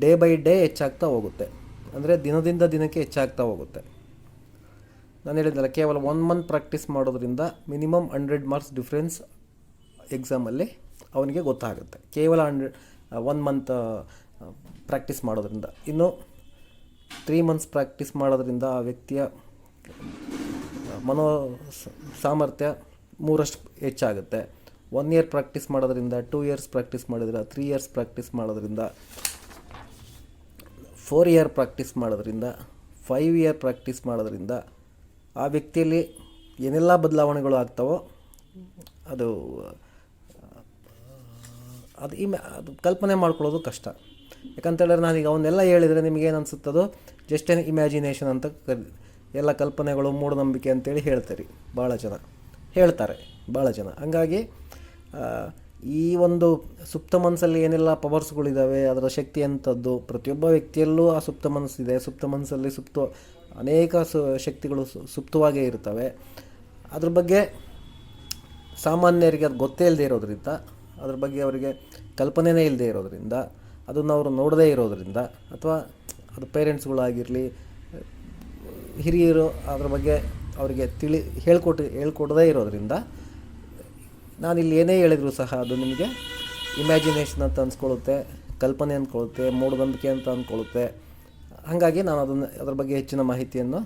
ಡೇ ಬೈ ಡೇ ಹೆಚ್ಚಾಗ್ತಾ ಹೋಗುತ್ತೆ. ಅಂದರೆ ದಿನದಿಂದ ದಿನಕ್ಕೆ ಹೆಚ್ಚಾಗ್ತಾ ಹೋಗುತ್ತೆ. ನಾನು ಹೇಳಿದ್ನಲ್ಲ, ಕೇವಲ ಒನ್ ಮಂತ್ ಪ್ರಾಕ್ಟೀಸ್ ಮಾಡೋದ್ರಿಂದ ಮಿನಿಮಮ್ ಹಂಡ್ರೆಡ್ ಮಾರ್ಕ್ಸ್ ಡಿಫ್ರೆನ್ಸ್ ಎಕ್ಸಾಮಲ್ಲಿ ಅವನಿಗೆ ಗೊತ್ತಾಗುತ್ತೆ. ಕೇವಲ ಹಂಡ್ರೆಡ್ ಒನ್ ಮಂತ್ ಪ್ರಾಕ್ಟೀಸ್ ಮಾಡೋದ್ರಿಂದ. ಇನ್ನು ತ್ರೀ ಮಂತ್ಸ್ ಪ್ರಾಕ್ಟೀಸ್ ಮಾಡೋದ್ರಿಂದ ಆ ವ್ಯಕ್ತಿಯ ಮನೋ ಸಾಮರ್ಥ್ಯ ಮೂರಷ್ಟು ಹೆಚ್ಚಾಗುತ್ತೆ. ಒನ್ ಇಯರ್ ಪ್ರಾಕ್ಟೀಸ್ ಮಾಡೋದ್ರಿಂದ ಟೂ ಇಯರ್ಸ್ ಪ್ರಾಕ್ಟೀಸ್ ಮಾಡಿದ್ರೆ ತ್ರೀ ಇಯರ್ಸ್ ಪ್ರಾಕ್ಟೀಸ್ ಮಾಡೋದ್ರಿಂದ ಫೋರ್ ಇಯರ್ ಪ್ರಾಕ್ಟೀಸ್ ಮಾಡೋದ್ರಿಂದ ಫೈವ್ ಇಯರ್ ಪ್ರಾಕ್ಟೀಸ್ ಮಾಡೋದ್ರಿಂದ ಆ ವ್ಯಕ್ತಿಯಲ್ಲಿ ಏನೆಲ್ಲ ಬದಲಾವಣೆಗಳು ಆಗ್ತಾವೋ ಅದು ಅದು ಇಮ, ಅದು ಕಲ್ಪನೆ ಮಾಡ್ಕೊಳ್ಳೋದು ಕಷ್ಟ. ಯಾಕಂತೇಳಿದ್ರೆ ನಾನೀಗ ಅವನ್ನೆಲ್ಲ ಹೇಳಿದರೆ ನಿಮಗೇನು ಅನಿಸುತ್ತದೋ ಜಸ್ಟ್ ಏನು ಇಮ್ಯಾಜಿನೇಷನ್ ಅಂತ ಕರಿ, ಎಲ್ಲ ಕಲ್ಪನೆಗಳು, ಮೂಢನಂಬಿಕೆ ಅಂತೇಳಿ ಹೇಳ್ತೀರಿ. ಭಾಳ ಜನ. ಹೇಳ್ತಾರೆ, ಭಾಳ ಜನ. ಹಂಗಾಗಿ ಈ ಒಂದು ಸುಪ್ತ ಮನಸ್ಸಲ್ಲಿ ಏನೆಲ್ಲ ಪವರ್ಸ್ಗಳಿದ್ದಾವೆ ಅದರ ಶಕ್ತಿ ಅಂಥದ್ದು ಪ್ರತಿಯೊಬ್ಬ ವ್ಯಕ್ತಿಯಲ್ಲೂ ಆ ಸುಪ್ತ ಮನಸ್ಸಿದೆ. ಸುಪ್ತ ಮನಸ್ಸಲ್ಲಿ ಸುಪ್ತ, ಅನೇಕ ಸು, ಶಕ್ತಿಗಳು ಸುಪ್ತವಾಗೇ ಇರ್ತವೆ. ಅದ್ರ ಬಗ್ಗೆ ಸಾಮಾನ್ಯರಿಗೆ ಅದು ಗೊತ್ತೇ ಇಲ್ಲದೆ ಇರೋದ್ರಿಂದ, ಅದ್ರ ಬಗ್ಗೆ ಅವರಿಗೆ ಕಲ್ಪನೆನೇ ಇಲ್ಲದೆ ಇರೋದರಿಂದ, ಅದನ್ನು ಅವರು ನೋಡದೇ ಇರೋದರಿಂದ, ಅಥವಾ ಅದು ಪೇರೆಂಟ್ಸ್ಗಳಾಗಿರಲಿ, ಹಿರಿಯರು ಅದ್ರ ಬಗ್ಗೆ ಅವರಿಗೆ ತಿಳಿ ಹೇಳ್ಕೊಟ್ಟು ಹೇಳ್ಕೊಡದೇ ಇರೋದ್ರಿಂದ, ನಾನಿಲ್ಲಿ ಏನೇ ಹೇಳಿದರೂ ಸಹ ಅದು ನಿಮಗೆ ಇಮ್ಯಾಜಿನೇಷನ್ ಅಂತ ಅನ್ಸ್ಕೊಳ್ಳುತ್ತೆ, ಕಲ್ಪನೆ ಅಂದ್ಕೊಳ್ಳುತ್ತೆ ಮೂಢನಂಬಿಕೆ ಅಂತ ಅಂದ್ಕೊಳ್ಳುತ್ತೆ ಹಾಗಾಗಿ ನಾನು ಅದನ್ನು, ಅದ್ರ ಬಗ್ಗೆ ಹೆಚ್ಚಿನ ಮಾಹಿತಿಯನ್ನು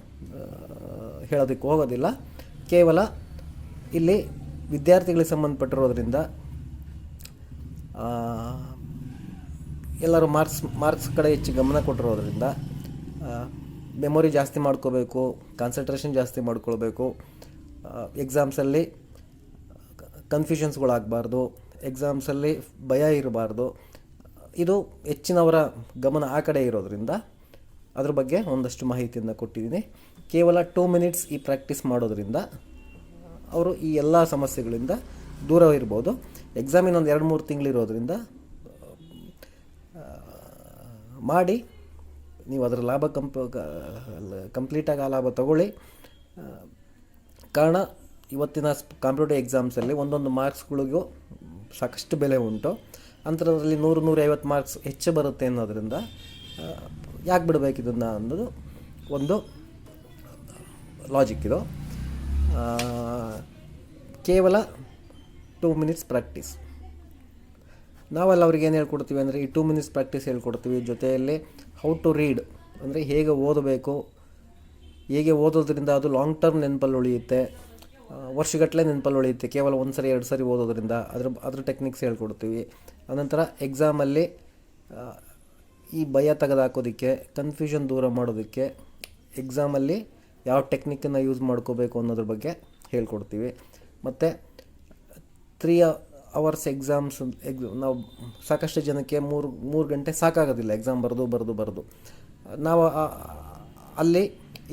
ಹೇಳೋದಕ್ಕೆ ಹೋಗೋದಿಲ್ಲ. ಕೇವಲ ಇಲ್ಲಿ ವಿದ್ಯಾರ್ಥಿಗಳಿಗೆ ಸಂಬಂಧಪಟ್ಟಿರೋದ್ರಿಂದ ಎಲ್ಲರೂ ಮಾರ್ಕ್ಸ್ ಮಾರ್ಕ್ಸ್ ಕಡೆ ಹೆಚ್ಚು ಗಮನ ಕೊಟ್ಟಿರೋದ್ರಿಂದ ಮೆಮೊರಿ ಜಾಸ್ತಿ ಮಾಡ್ಕೋಬೇಕು ಕಾನ್ಸಂಟ್ರೇಷನ್ ಜಾಸ್ತಿ ಮಾಡ್ಕೊಳ್ಬೇಕು. ಎಕ್ಸಾಮ್ಸಲ್ಲಿ ಕನ್ಫ್ಯೂಷನ್ಸ್ಗಳಾಗಬಾರ್ದು ಎಕ್ಸಾಮ್ಸಲ್ಲಿ ಭಯ ಇರಬಾರ್ದು. ಇದು ಹೆಚ್ಚಿನವರ ಗಮನ ಆ ಕಡೆ ಇರೋದರಿಂದ ಅದ್ರ ಬಗ್ಗೆ ಒಂದಷ್ಟು ಮಾಹಿತಿಯನ್ನು ಕೊಟ್ಟಿದ್ದೀನಿ. ಕೇವಲ ಟೂ ಮಿನಿಟ್ಸ್ ಈ ಪ್ರಾಕ್ಟೀಸ್ ಮಾಡೋದರಿಂದ ಅವರು ಈ ಎಲ್ಲ ಸಮಸ್ಯೆಗಳಿಂದ ದೂರ ಇರ್ಬೋದು ಎಕ್ಸಾಮ್ ಇನ್ನೊಂದು ಎರಡು, ಮೂರು ತಿಂಗಳಿರೋದ್ರಿಂದ ಮಾಡಿ, ನೀವು ಅದರ ಲಾಭ ಕಂಪ್ ಕಂಪ್ಲೀಟಾಗಿ ಆ ಲಾಭ ತಗೊಳ್ಳಿ. ಕಾರಣ ಇವತ್ತಿನ ಕಾಂಪಿಟೇಟಿವ್ ಎಕ್ಸಾಮ್ಸಲ್ಲಿ ಒಂದೊಂದು ಮಾರ್ಕ್ಸ್ಗಳಿಗೂ ಸಾಕಷ್ಟು ಬೆಲೆ ಉಂಟು. ಅಂಥದ್ರಲ್ಲಿ ನೂರು, ನೂರೈವತ್ತು ಮಾರ್ಕ್ಸ್ ಹೆಚ್ಚು ಬರುತ್ತೆ ಅನ್ನೋದರಿಂದ ಯಾಕೆ ಬಿಡಬೇಕು ಇದನ್ನು ಅನ್ನೋದು ಒಂದು ಲಾಜಿಕ್ ಇದು. ಕೇವಲ ಟೂ ಮಿನಿಟ್ಸ್ ಪ್ರಾಕ್ಟೀಸ್. ನಾವೆಲ್ಲ ಅವ್ರಿಗೆ ಏನು ಹೇಳ್ಕೊಡ್ತೀವಿ ಅಂದರೆ ಈ ಟೂ ಮಿನಿಟ್ಸ್ ಪ್ರಾಕ್ಟೀಸ್ ಹೇಳ್ಕೊಡ್ತೀವಿ. ಜೊತೆಯಲ್ಲಿ ಹೌ ಟು ರೀಡ್ ಅಂದರೆ ಹೇಗೆ ಓದಬೇಕು, ಹೇಗೆ ಓದೋದ್ರಿಂದ ಅದು ಲಾಂಗ್ ಟರ್ಮ್ ನೆನಪಲ್ಲಿ ಉಳಿಯುತ್ತೆ ವರ್ಷಗಟ್ಟಲೆ ನೆನಪಲ್ಲಿ ಉಳಿಯುತ್ತೆ, ಕೇವಲ ಒಂದು ಸರಿ, ಎರಡು ಸರಿ ಓದೋದ್ರಿಂದ ಅದ್ರ ಅದ್ರ ಟೆಕ್ನಿಕ್ಸ್ ಹೇಳ್ಕೊಡ್ತೀವಿ. ಅನಂತರ ಎಕ್ಸಾಮಲ್ಲಿ ಈ ಭಯ ತೆಗೆದಾಕೋದಕ್ಕೆ ಕನ್ಫ್ಯೂಷನ್ ದೂರ ಮಾಡೋದಕ್ಕೆ ಎಕ್ಸಾಮಲ್ಲಿ ಯಾವ ಟೆಕ್ನಿಕ್ಕನ್ನು ಯೂಸ್ ಮಾಡ್ಕೋಬೇಕು ಅನ್ನೋದ್ರ ಬಗ್ಗೆ ಹೇಳ್ಕೊಡ್ತೀವಿ. ಮತ್ತು ತ್ರೀ ಅವರ್ಸ್ ಎಕ್ಸಾಮ್ಸ್ ಎಗ್ ನಾವು ಸಾಕಷ್ಟು ಜನಕ್ಕೆ ಮೂರು ಮೂರು ಗಂಟೆ ಸಾಕಾಗೋದಿಲ್ಲ ಎಕ್ಸಾಮ್ ಬರೆದು ಬರೆದು ಬರೆದು. ನಾವು ಅಲ್ಲಿ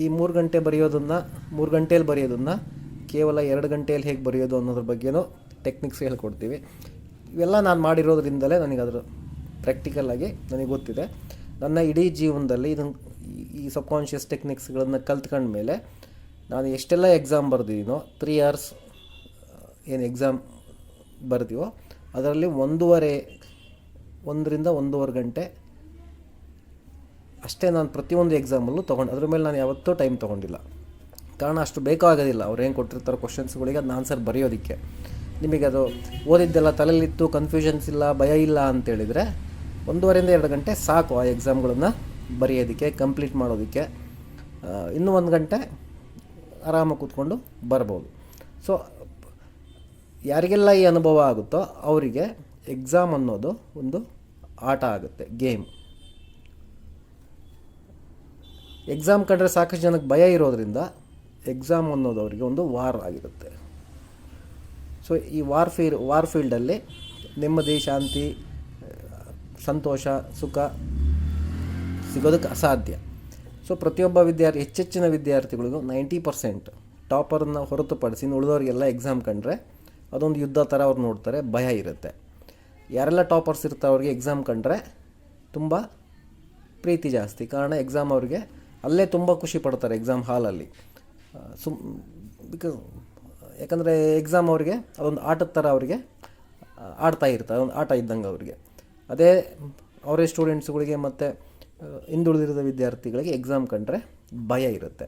ಈ ಮೂರು ಗಂಟೆ ಬರೆಯೋದನ್ನು, ಮೂರು ಗಂಟೆಯಲ್ಲಿ ಬರೆಯೋದನ್ನು, ಕೇವಲ ಎರಡು ಗಂಟೆಯಲ್ಲಿ ಹೇಗೆ ಬರೆಯೋದು ಅನ್ನೋದ್ರ ಬಗ್ಗೆನೂ ಟೆಕ್ನಿಕ್ಸ್ ಹೇಳ್ಕೊಡ್ತೀವಿ. ಇವೆಲ್ಲ ನಾನು ಮಾಡಿರೋದ್ರಿಂದಲೇ ನನಗೆ ಅದರ ಪ್ರಾಕ್ಟಿಕಲಾಗಿ ನನಗೆ ಗೊತ್ತಿದೆ. ನನ್ನ ಇಡೀ ಜೀವನದಲ್ಲಿ ಇದನ್ನು ಈ ಸಬ್ಕಾನ್ಷಿಯಸ್ ಟೆಕ್ನಿಕ್ಸ್ಗಳನ್ನು ಕಲ್ತ್ಕೊಂಡ್ಮೇಲೆ ನಾನು ಎಷ್ಟೆಲ್ಲ ಎಕ್ಸಾಮ್ ಬರೆದಿದ್ದೀನೋ ತ್ರೀ ಅವರ್ಸ್ ಏನು ಎಕ್ಸಾಮ್ ಬರ್ತೀವೋ ಅದರಲ್ಲಿ ಒಂದೂವರೆ, ಒಂದರಿಂದ ಒಂದೂವರೆ ಗಂಟೆ ಅಷ್ಟೇ ನಾನು ಪ್ರತಿಯೊಂದು ಎಕ್ಸಾಮಲ್ಲೂ ತೊಗೊಂಡು. ಅದ್ರ ಮೇಲೆ ನಾನು ಯಾವತ್ತೂ ಟೈಮ್ ತೊಗೊಂಡಿಲ್ಲ. ಕಾರಣ ಅಷ್ಟು ಬೇಕಾಗೋದಿಲ್ಲ. ಅವ್ರು ಏನು ಕೊಟ್ಟಿರ್ತಾರೋ ಕ್ವಶನ್ಸ್ಗಳಿಗೆ ಅದನ್ನ ಆನ್ಸರ್ ಬರೆಯೋದಕ್ಕೆ. ನಿಮಗೆ ಅದು ಓದಿದ್ದೆಲ್ಲ ತಲೆಯಲ್ಲಿತ್ತು ಕನ್ಫ್ಯೂಷನ್ಸ್ ಇಲ್ಲ, ಭಯ ಇಲ್ಲ ಅಂತೇಳಿದರೆ ಒಂದೂವರೆಯಿಂದ ಎರಡು ಗಂಟೆ ಸಾಕು ಆ ಎಕ್ಸಾಮ್ಗಳನ್ನು ಬರೆಯೋದಕ್ಕೆ ಕಂಪ್ಲೀಟ್ ಮಾಡೋದಕ್ಕೆ. ಇನ್ನೂ ಒಂದು ಗಂಟೆ ಆರಾಮಾಗಿ ಕೂತ್ಕೊಂಡು ಬರ್ಬೋದು. ಸೊ ಯಾರಿಗೆಲ್ಲ ಈ ಅನುಭವ ಆಗುತ್ತೋ ಅವರಿಗೆ ಎಕ್ಸಾಮ್ ಅನ್ನೋದು ಒಂದು ಆಟ ಆಗುತ್ತೆ ಗೇಮ್ ಎಕ್ಸಾಮ್ ಕಂಡ್ರೆ ಸಾಕಷ್ಟು ಜನಕ್ಕೆ ಭಯ ಇರೋದ್ರಿಂದ ಎಕ್ಸಾಮ್ ಅನ್ನೋದು ಅವರಿಗೆ ಒಂದು ವಾರ್ ಆಗಿರುತ್ತೆ. ಸೊ ಈ ವಾರ್ ಫೀಲ್ ವಾರ್ ಫೀಲ್ಡಲ್ಲಿ ನೆಮ್ಮದಿ, ಶಾಂತಿ, ಸಂತೋಷ, ಸುಖ ಸಿಗೋದಕ್ಕೆ ಅಸಾಧ್ಯ. ಸೊ ಪ್ರತಿಯೊಬ್ಬ ವಿದ್ಯಾರ್ಥಿ ಹೆಚ್ಚೆಚ್ಚಿನ ವಿದ್ಯಾರ್ಥಿಗಳಿಗೂ ನೈಂಟಿ ಪರ್ಸೆಂಟ್ ಟಾಪರನ್ನು ಹೊರತುಪಡಿಸಿ ಉಳಿದವರಿಗೆಲ್ಲ ಎಕ್ಸಾಮ್ ಕಂಡ್ರೆ ಅದೊಂದು ಯುದ್ಧ ಥರ ಅವ್ರು ನೋಡ್ತಾರೆ, ಭಯ ಇರುತ್ತೆ. ಯಾರೆಲ್ಲ ಟಾಪರ್ಸ್ ಇರ್ತಾರೆ ಅವ್ರಿಗೆ ಎಕ್ಸಾಮ್ ಕಂಡ್ರೆ ತುಂಬ ಪ್ರೀತಿ ಜಾಸ್ತಿ. ಕಾರಣ ಎಕ್ಸಾಮ್ ಅವ್ರಿಗೆ ಅಲ್ಲೇ ತುಂಬ ಖುಷಿ ಪಡ್ತಾರೆ ಎಕ್ಸಾಮ್ ಹಾಲಲ್ಲಿ ಸುಮ್ ಬಿಕಾಸ್ ಯಾಕಂದರೆ ಎಕ್ಸಾಮ್ ಅವ್ರಿಗೆ ಅದೊಂದು ಆಟದ ಥರ ಅವರಿಗೆ ಆಡ್ತಾ ಇರ್ತಾರೆ, ಅದೊಂದು ಆಟ ಇದ್ದಂಗೆ ಅವರಿಗೆ. ಅದೇ ಅವರೇ ಸ್ಟೂಡೆಂಟ್ಸ್ಗಳಿಗೆ ಮತ್ತು ಹಿಂದುಳಿದಿರೋ ವಿದ್ಯಾರ್ಥಿಗಳಿಗೆ ಎಕ್ಸಾಮ್ ಕಂಡ್ರೆ ಭಯ ಇರುತ್ತೆ.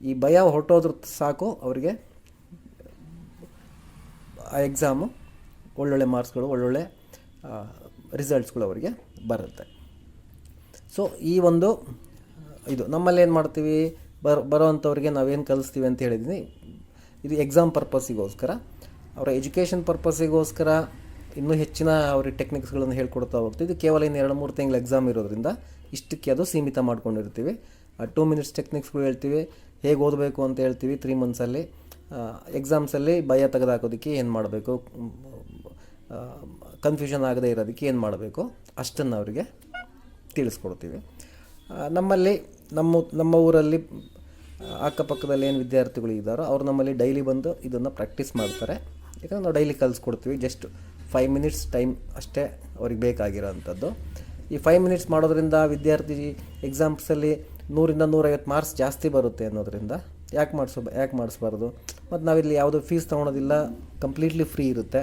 ಈ ಭಯ ಹೊರಟೋದ್ರ ಸಾಕು ಅವರಿಗೆ ಆ ಎಕ್ಸಾಮು ಒಳ್ಳೊಳ್ಳೆ ಮಾರ್ಕ್ಸ್ಗಳು ಒಳ್ಳೊಳ್ಳೆ ರಿಸಲ್ಟ್ಸ್ಗಳು ಅವರಿಗೆ ಬರುತ್ತೆ. ಸೊ ಈ ಒಂದು, ಇದು, ನಮ್ಮಲ್ಲಿ ಏನು ಮಾಡ್ತೀವಿ? ಬರ್ ಬರೋವಂಥವ್ರಿಗೆ ನಾವೇನು ಕಲಿಸ್ತೀವಿ ಅಂತ ಹೇಳಿದ್ದೀನಿ ಇದು ಎಕ್ಸಾಮ್ ಪರ್ಪಸ್ಸಿಗೋಸ್ಕರ ಅವರ ಎಜುಕೇಷನ್ ಪರ್ಪಸ್ಸಿಗೋಸ್ಕರ ಇನ್ನೂ ಹೆಚ್ಚಿನ ಅವ್ರಿಗೆ ಟೆಕ್ನಿಕ್ಸ್ಗಳನ್ನು ಹೇಳ್ಕೊಡ್ತಾ ಹೋಗ್ತೀವಿ. ಇದು ಕೇವಲ ಇನ್ನು ಎರಡು, ಮೂರು ತಿಂಗಳು ಎಕ್ಸಾಮ್ ಇರೋದ್ರಿಂದ ಇಷ್ಟಕ್ಕೆ ಅದು ಸೀಮಿತ ಮಾಡ್ಕೊಂಡಿರ್ತೀವಿ. ಟೂ ಮಿನಿಟ್ಸ್ ಟೆಕ್ನಿಕ್ಸ್ಗಳು ಹೇಳ್ತೀವಿ. ಹೇಗೆ ಓದಬೇಕು ಅಂತ ಹೇಳ್ತೀವಿ ತ್ರೀ ಮಂತ್ಸಲ್ಲಿ ಎಕ್ಸಾಮ್ಸಲ್ಲಿ ಭಯ ತೆಗೆದಾಕೋದಕ್ಕೆ ಏನು ಮಾಡಬೇಕು? ಕನ್ಫ್ಯೂಷನ್ ಆಗದೇ ಇರೋದಕ್ಕೆ ಏನು ಮಾಡಬೇಕು? ಅಷ್ಟನ್ನು ಅವರಿಗೆ ತಿಳಿಸ್ಕೊಡ್ತೀವಿ. ನಮ್ಮಲ್ಲಿ ನಮ್ಮ ನಮ್ಮ ಊರಲ್ಲಿ ಅಕ್ಕಪಕ್ಕದಲ್ಲಿ ಏನು ವಿದ್ಯಾರ್ಥಿಗಳು ಇದ್ದಾರೋ ಅವ್ರು ನಮ್ಮಲ್ಲಿ ಡೈಲಿ ಬಂದು ಇದನ್ನು ಪ್ರಾಕ್ಟೀಸ್ ಮಾಡ್ತಾರೆ. ಯಾಕಂದರೆ ನಾವು ಡೈಲಿ ಕಲಿಸ್ಕೊಡ್ತೀವಿ. ಜಸ್ಟ್ ಫೈವ್ ಮಿನಿಟ್ಸ್ ಟೈಮ್ ಅಷ್ಟೇ ಅವ್ರಿಗೆ ಬೇಕಾಗಿರೋವಂಥದ್ದು ಈ ಫೈವ್ ಮಿನಿಟ್ಸ್ ಮಾಡೋದ್ರಿಂದ ವಿದ್ಯಾರ್ಥಿ ಎಕ್ಸಾಮ್ಸಲ್ಲಿ ನೂರಿಂದ ನೂರೈವತ್ತು ಮಾರ್ಕ್ಸ್ ಜಾಸ್ತಿ ಬರುತ್ತೆ ಅನ್ನೋದರಿಂದ ಯಾಕೆ ಮಾಡಿಸೋ, ಯಾಕೆ ಮಾಡಿಸ್ಬಾರ್ದು? ಮತ್ತು ನಾವಿಲ್ಲಿ ಯಾವುದೋ ಫೀಸ್ ತೊಗೊಳೋದಿಲ್ಲ ಕಂಪ್ಲೀಟ್ಲಿ ಫ್ರೀ ಇರುತ್ತೆ.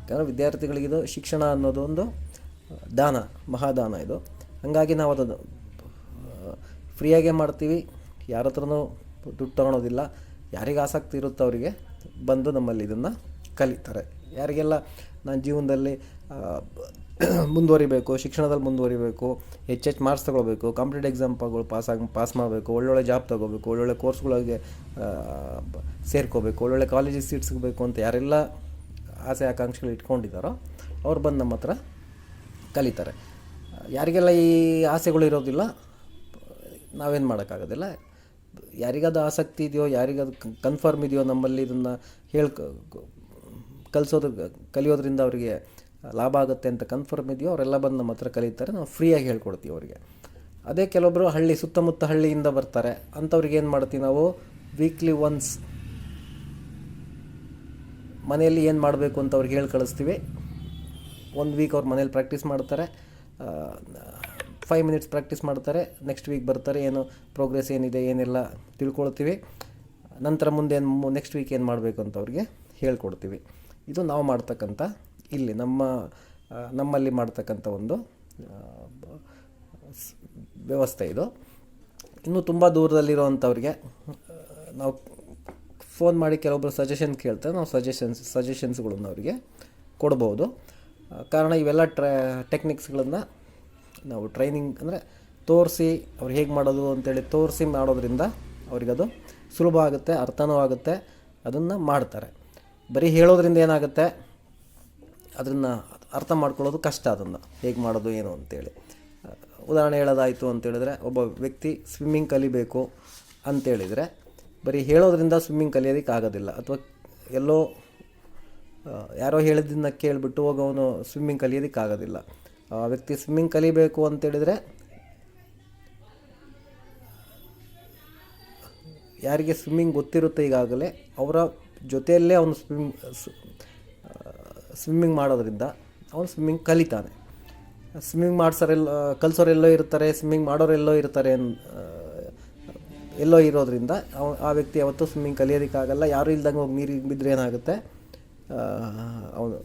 ಯಾಕಂದರೆ ವಿದ್ಯಾರ್ಥಿಗಳಿಗಿದು ಶಿಕ್ಷಣ ಅನ್ನೋದು ಒಂದು ದಾನ, ಮಹಾದಾನ ಇದು. ಹಾಗಾಗಿ ನಾವು ಅದನ್ನು ಫ್ರೀಯಾಗೇ ಮಾಡ್ತೀವಿ. ಯಾರ ಹತ್ರನೂ ದುಡ್ಡು ತೊಗೊಳೋದಿಲ್ಲ. ಯಾರಿಗೆ ಆಸಕ್ತಿ ಇರುತ್ತೋ ಅವರಿಗೆ ಬಂದು ನಮ್ಮಲ್ಲಿ ಇದನ್ನು ಕಲಿತಾರೆ. ಯಾರಿಗೆಲ್ಲ ನಾನು ಜೀವನದಲ್ಲಿ (clears throat) ಮುಂದುವರಿಬೇಕು, ಶಿಕ್ಷಣದಲ್ಲಿ ಮುಂದುವರಿಬೇಕು ಹೆಚ್ಚೆಚ್ಚು ಮಾರ್ಕ್ಸ್ ತೊಗೊಳ್ಬೇಕು ಕಾಂಪಿಟೇಟಿವ್ ಎಕ್ಸಾಮ್ಗಳು ಪಾಸ್ ಆಗಿ ಪಾಸ್ ಮಾಡಬೇಕು, ಒಳ್ಳೊಳ್ಳೆ ಜಾಬ್ ತೊಗೋಬೇಕು ಒಳ್ಳೊಳ್ಳೆ ಕೋರ್ಸ್ಗಳಿಗೆ ಸೇರ್ಕೋಬೇಕು, ಒಳ್ಳೊಳ್ಳೆ ಕಾಲೇಜಿಗೆ ಸೀಟ್ ಸಿಗಬೇಕು ಅಂತ ಯಾರೆಲ್ಲ ಆಸೆ ಆಕಾಂಕ್ಷೆಗಳು ಇಟ್ಕೊಂಡಿದ್ದಾರೋ ಅವ್ರು ಬಂದು ನಮ್ಮ ಹತ್ರ ಕಲಿತಾರೆ. ಯಾರಿಗೆಲ್ಲ ಈ ಆಸೆಗಳು ಇರೋದಿಲ್ಲ, ನಾವೇನು ಮಾಡೋಕ್ಕಾಗೋದಿಲ್ಲ. ಯಾರಿಗದು ಆಸಕ್ತಿ ಇದೆಯೋ ಯಾರಿಗದು ಕನ್ಫರ್ಮ್ ಇದೆಯೋ ನಮ್ಮಲ್ಲಿ ಇದನ್ನು ಹೇಳ್ಕ ಕಲಿಸೋದ್ರ ಕಲಿಯೋದ್ರಿಂದ ಅವರಿಗೆ ಲಾಭ ಆಗುತ್ತೆ ಅಂತ ಕನ್ಫರ್ಮ್ ಇದೆಯೋ ಅವರೆಲ್ಲ ಬಂದು ನಮ್ಮ ಹತ್ರ ಕಲಿತಾರೆ, ನಾವು ಫ್ರೀಯಾಗಿ ಹೇಳ್ಕೊಡ್ತೀವಿ ಅವರಿಗೆ. ಅದೇ ಕೆಲವೊಬ್ಬರು ಹಳ್ಳಿ, ಸುತ್ತಮುತ್ತ ಹಳ್ಳಿಯಿಂದ ಬರ್ತಾರೆ. ಅಂಥವ್ರಿಗೆ ಏನು ಮಾಡ್ತೀವಿ ನಾವು? ವೀಕ್ಲಿ ಒನ್ಸ್ ಮನೆಯಲ್ಲಿ ಏನು ಮಾಡಬೇಕು ಅಂತ ಅವ್ರಿಗೆ ಹೇಳಿ ಕಳಿಸ್ತೀವಿ. ಒಂದು ವೀಕ್ ಅವ್ರು ಮನೇಲಿ ಪ್ರಾಕ್ಟೀಸ್ ಮಾಡ್ತಾರೆ. ಫೈವ್ ಮಿನಿಟ್ಸ್ ಪ್ರಾಕ್ಟೀಸ್ ಮಾಡ್ತಾರೆ. ನೆಕ್ಸ್ಟ್ ವೀಕ್ ಬರ್ತಾರೆ. ಏನು ಪ್ರೋಗ್ರೆಸ್ ಏನಿದೆ, ಏನೆಲ್ಲ ತಿಳ್ಕೊಳ್ತೀವಿ. ನಂತರ ಮುಂದೆ ನೆಕ್ಸ್ಟ್ ವೀಕ್ ಏನು ಮಾಡಬೇಕು ಅಂತ ಅವ್ರಿಗೆ ಹೇಳ್ಕೊಡ್ತೀವಿ. ಇದು ನಾವು ಮಾಡ್ತಕ್ಕಂಥ ಇಲ್ಲಿ ನಮ್ಮ ನಮ್ಮಲ್ಲಿ ಮಾಡ್ತಕ್ಕಂಥ ಒಂದು ವ್ಯವಸ್ಥೆ ಇದು. ಇನ್ನೂ ತುಂಬ ದೂರದಲ್ಲಿರುವಂಥವ್ರಿಗೆ ನಾವು ಫೋನ್ ಮಾಡಿ ಕೆಲವೊಬ್ಬರು ಸಜೆಷನ್ ಕೇಳ್ತಾರೆ, ನಾವು ಸಜೆಷನ್ಸ್ ಸಜೆಷನ್ಸ್ಗಳನ್ನು ಅವರಿಗೆ ಕೊಡ್ಬೋದು. ಕಾರಣ ಇವೆಲ್ಲ ಟ್ರ ಟೆಕ್ನಿಕ್ಸ್ಗಳನ್ನು ನಾವು ಟ್ರೈನಿಂಗ್ ಅಂದರೆ ತೋರಿಸಿ ಅವ್ರು ಹೇಗೆ ಮಾಡೋದು ಅಂತೇಳಿ ತೋರಿಸಿ ಮಾಡೋದ್ರಿಂದ ಅವ್ರಿಗದು ಸುಲಭ ಆಗುತ್ತೆ, ಅರ್ಥನೂ ಆಗುತ್ತೆ, ಅದನ್ನು ಮಾಡ್ತಾರೆ. ಬರೀ ಹೇಳೋದ್ರಿಂದ ಏನಾಗುತ್ತೆ ಅದನ್ನು ಅರ್ಥ ಮಾಡ್ಕೊಳ್ಳೋದು ಕಷ್ಟ ಅದನ್ನು. ಹೇಗೆ ಮಾಡೋದು, ಏನು ಅಂತೇಳಿ. ಉದಾಹರಣೆ ಹೇಳೋದಾಯಿತು ಅಂತೇಳಿದ್ರೆ, ಒಬ್ಬ ವ್ಯಕ್ತಿ ಸ್ವಿಮ್ಮಿಂಗ್ ಕಲಿಬೇಕು ಅಂತೇಳಿದರೆ, ಬರೀ ಹೇಳೋದ್ರಿಂದ ಸ್ವಿಮ್ಮಿಂಗ್ ಕಲಿಯೋದಕ್ಕೆ ಆಗೋದಿಲ್ಲ. ಅಥವಾ ಎಲ್ಲೋ ಯಾರೋ ಹೇಳಿದ್ದನ್ನ ಕೇಳಿಬಿಟ್ಟು ಹೋಗಿ ಅವನು ಸ್ವಿಮ್ಮಿಂಗ್ ಕಲಿಯೋದಕ್ಕೆ ಆಗೋದಿಲ್ಲ. ಆ ವ್ಯಕ್ತಿ ಸ್ವಿಮ್ಮಿಂಗ್ ಕಲಿಬೇಕು ಅಂತೇಳಿದರೆ, ಯಾರಿಗೆ ಸ್ವಿಮ್ಮಿಂಗ್ ಗೊತ್ತಿರುತ್ತೆ ಈಗಾಗಲೇ, ಅವರ ಜೊತೆಯಲ್ಲೇ ಅವನು ಸ್ವಿಮ್ ಸ್ವಿಮ್ಮಿಂಗ್ ಮಾಡೋದ್ರಿಂದ ಅವನು ಸ್ವಿಮ್ಮಿಂಗ್ ಕಲಿತಾನೆ. ಸ್ವಿಮ್ಮಿಂಗ್ ಮಾಡ್ಸೋರೆಲ್ಲ, ಕಲಿಸೋರೆಲ್ಲೋ ಇರ್ತಾರೆ, ಸ್ವಿಮ್ಮಿಂಗ್ ಮಾಡೋರೆಲ್ಲೋ ಇರ್ತಾರೆ ಎಲ್ಲೋ ಇರೋದ್ರಿಂದ ಅವ, ಆ ವ್ಯಕ್ತಿ ಯಾವತ್ತೂ ಸ್ವಿಮ್ಮಿಂಗ್ ಕಲಿಯೋದಕ್ಕಾಗಲ್ಲ. ಯಾರೂ ಇಲ್ದಂಗೆ ಹೋಗಿ ನೀರಿಗೆ ಬಿದ್ದರೆ ಏನಾಗುತ್ತೆ? ಅವನು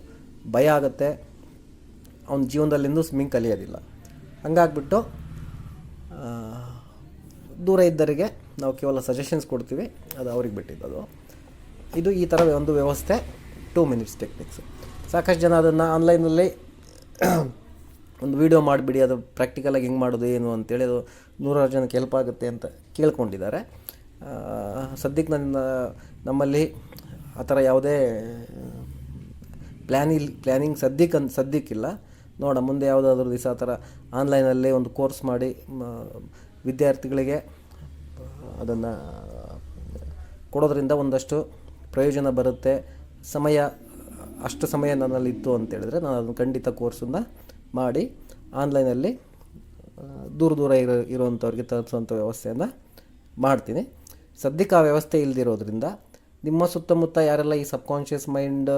ಭಯ ಆಗುತ್ತೆ. ಅವನ ಜೀವನದಲ್ಲಿಂದು ಸ್ವಿಮ್ಮಿಂಗ್ ಕಲಿಯೋದಿಲ್ಲ. ಹಂಗಾಗ್ಬಿಟ್ಟು ದೂರ ಇದ್ದವರಿಗೆ ನಾವು ಕೇವಲ ಸಜೆಷನ್ಸ್ ಕೊಡ್ತೀವಿ. ಅದು ಅವ್ರಿಗೆ ಬಿಟ್ಟಿದ್ದು ಅದು ಇದು ಈ ಥರ ಒಂದು ವ್ಯವಸ್ಥೆ ಟೂ ಮಿನಿಟ್ಸ್ ಟೆಕ್ನಿಕ್ಸ್ ಸಾಕಷ್ಟು ಜನ ಅದನ್ನು ಆನ್ಲೈನಲ್ಲಿ (clears throat) ಒಂದು ವಿಡಿಯೋ ಮಾಡಿಬಿಡಿ, ಅದು ಪ್ರಾಕ್ಟಿಕಲಾಗಿ ಹೆಂಗೆ ಮಾಡೋದು, ಏನು ಅಂತೇಳಿ ಅದು ನೂರಾರು ಜನಕ್ಕೆ ಹೆಲ್ಪ್ ಆಗುತ್ತೆ ಅಂತ ಕೇಳ್ಕೊಂಡಿದ್ದಾರೆ. ಸದ್ಯಕ್ಕೆ ನನ್ನ, ನಮ್ಮಲ್ಲಿ ಆ ಥರ ಯಾವುದೇ ಪ್ಲ್ಯಾನ್ ಇಲ್ಲಿ ಪ್ಲ್ಯಾನಿಂಗ್ ಸದ್ಯಕ್ಕೆ ಅಂತ ಸದ್ಯಕ್ಕಿಲ್ಲ. ನೋಡ ಮುಂದೆ ಯಾವುದಾದ್ರೂ ದಿವಸ ಆ ಥರ ಆನ್ಲೈನಲ್ಲಿ ಒಂದು ಕೋರ್ಸ್ ಮಾಡಿ ವಿದ್ಯಾರ್ಥಿಗಳಿಗೆ ಅದನ್ನು ಕೊಡೋದ್ರಿಂದ ಒಂದಷ್ಟು ಪ್ರಯೋಜನ ಬರುತ್ತೆ. ಸಮಯ ಅಷ್ಟು ಸಮಯ ನನ್ನಲ್ಲಿತ್ತು ಅಂತೇಳಿದರೆ ನಾನು ಅದನ್ನು ಖಂಡಿತ ಕೋರ್ಸನ್ನು ಮಾಡಿ ಆನ್ಲೈನಲ್ಲಿ ದೂರ ದೂರ ಇರೋ, ಇರೋವಂಥವ್ರಿಗೆ ತಲುಪಿಸುವಂಥ ವ್ಯವಸ್ಥೆಯನ್ನು ಮಾಡ್ತೀನಿ. ಸದ್ಯಕ್ಕೆ ಆ ವ್ಯವಸ್ಥೆ ಇಲ್ದಿರೋದ್ರಿಂದ ನಿಮ್ಮ ಸುತ್ತಮುತ್ತ ಯಾರೆಲ್ಲ ಈ ಸಬ್ಕಾನ್ಷಿಯಸ್ ಮೈಂಡ್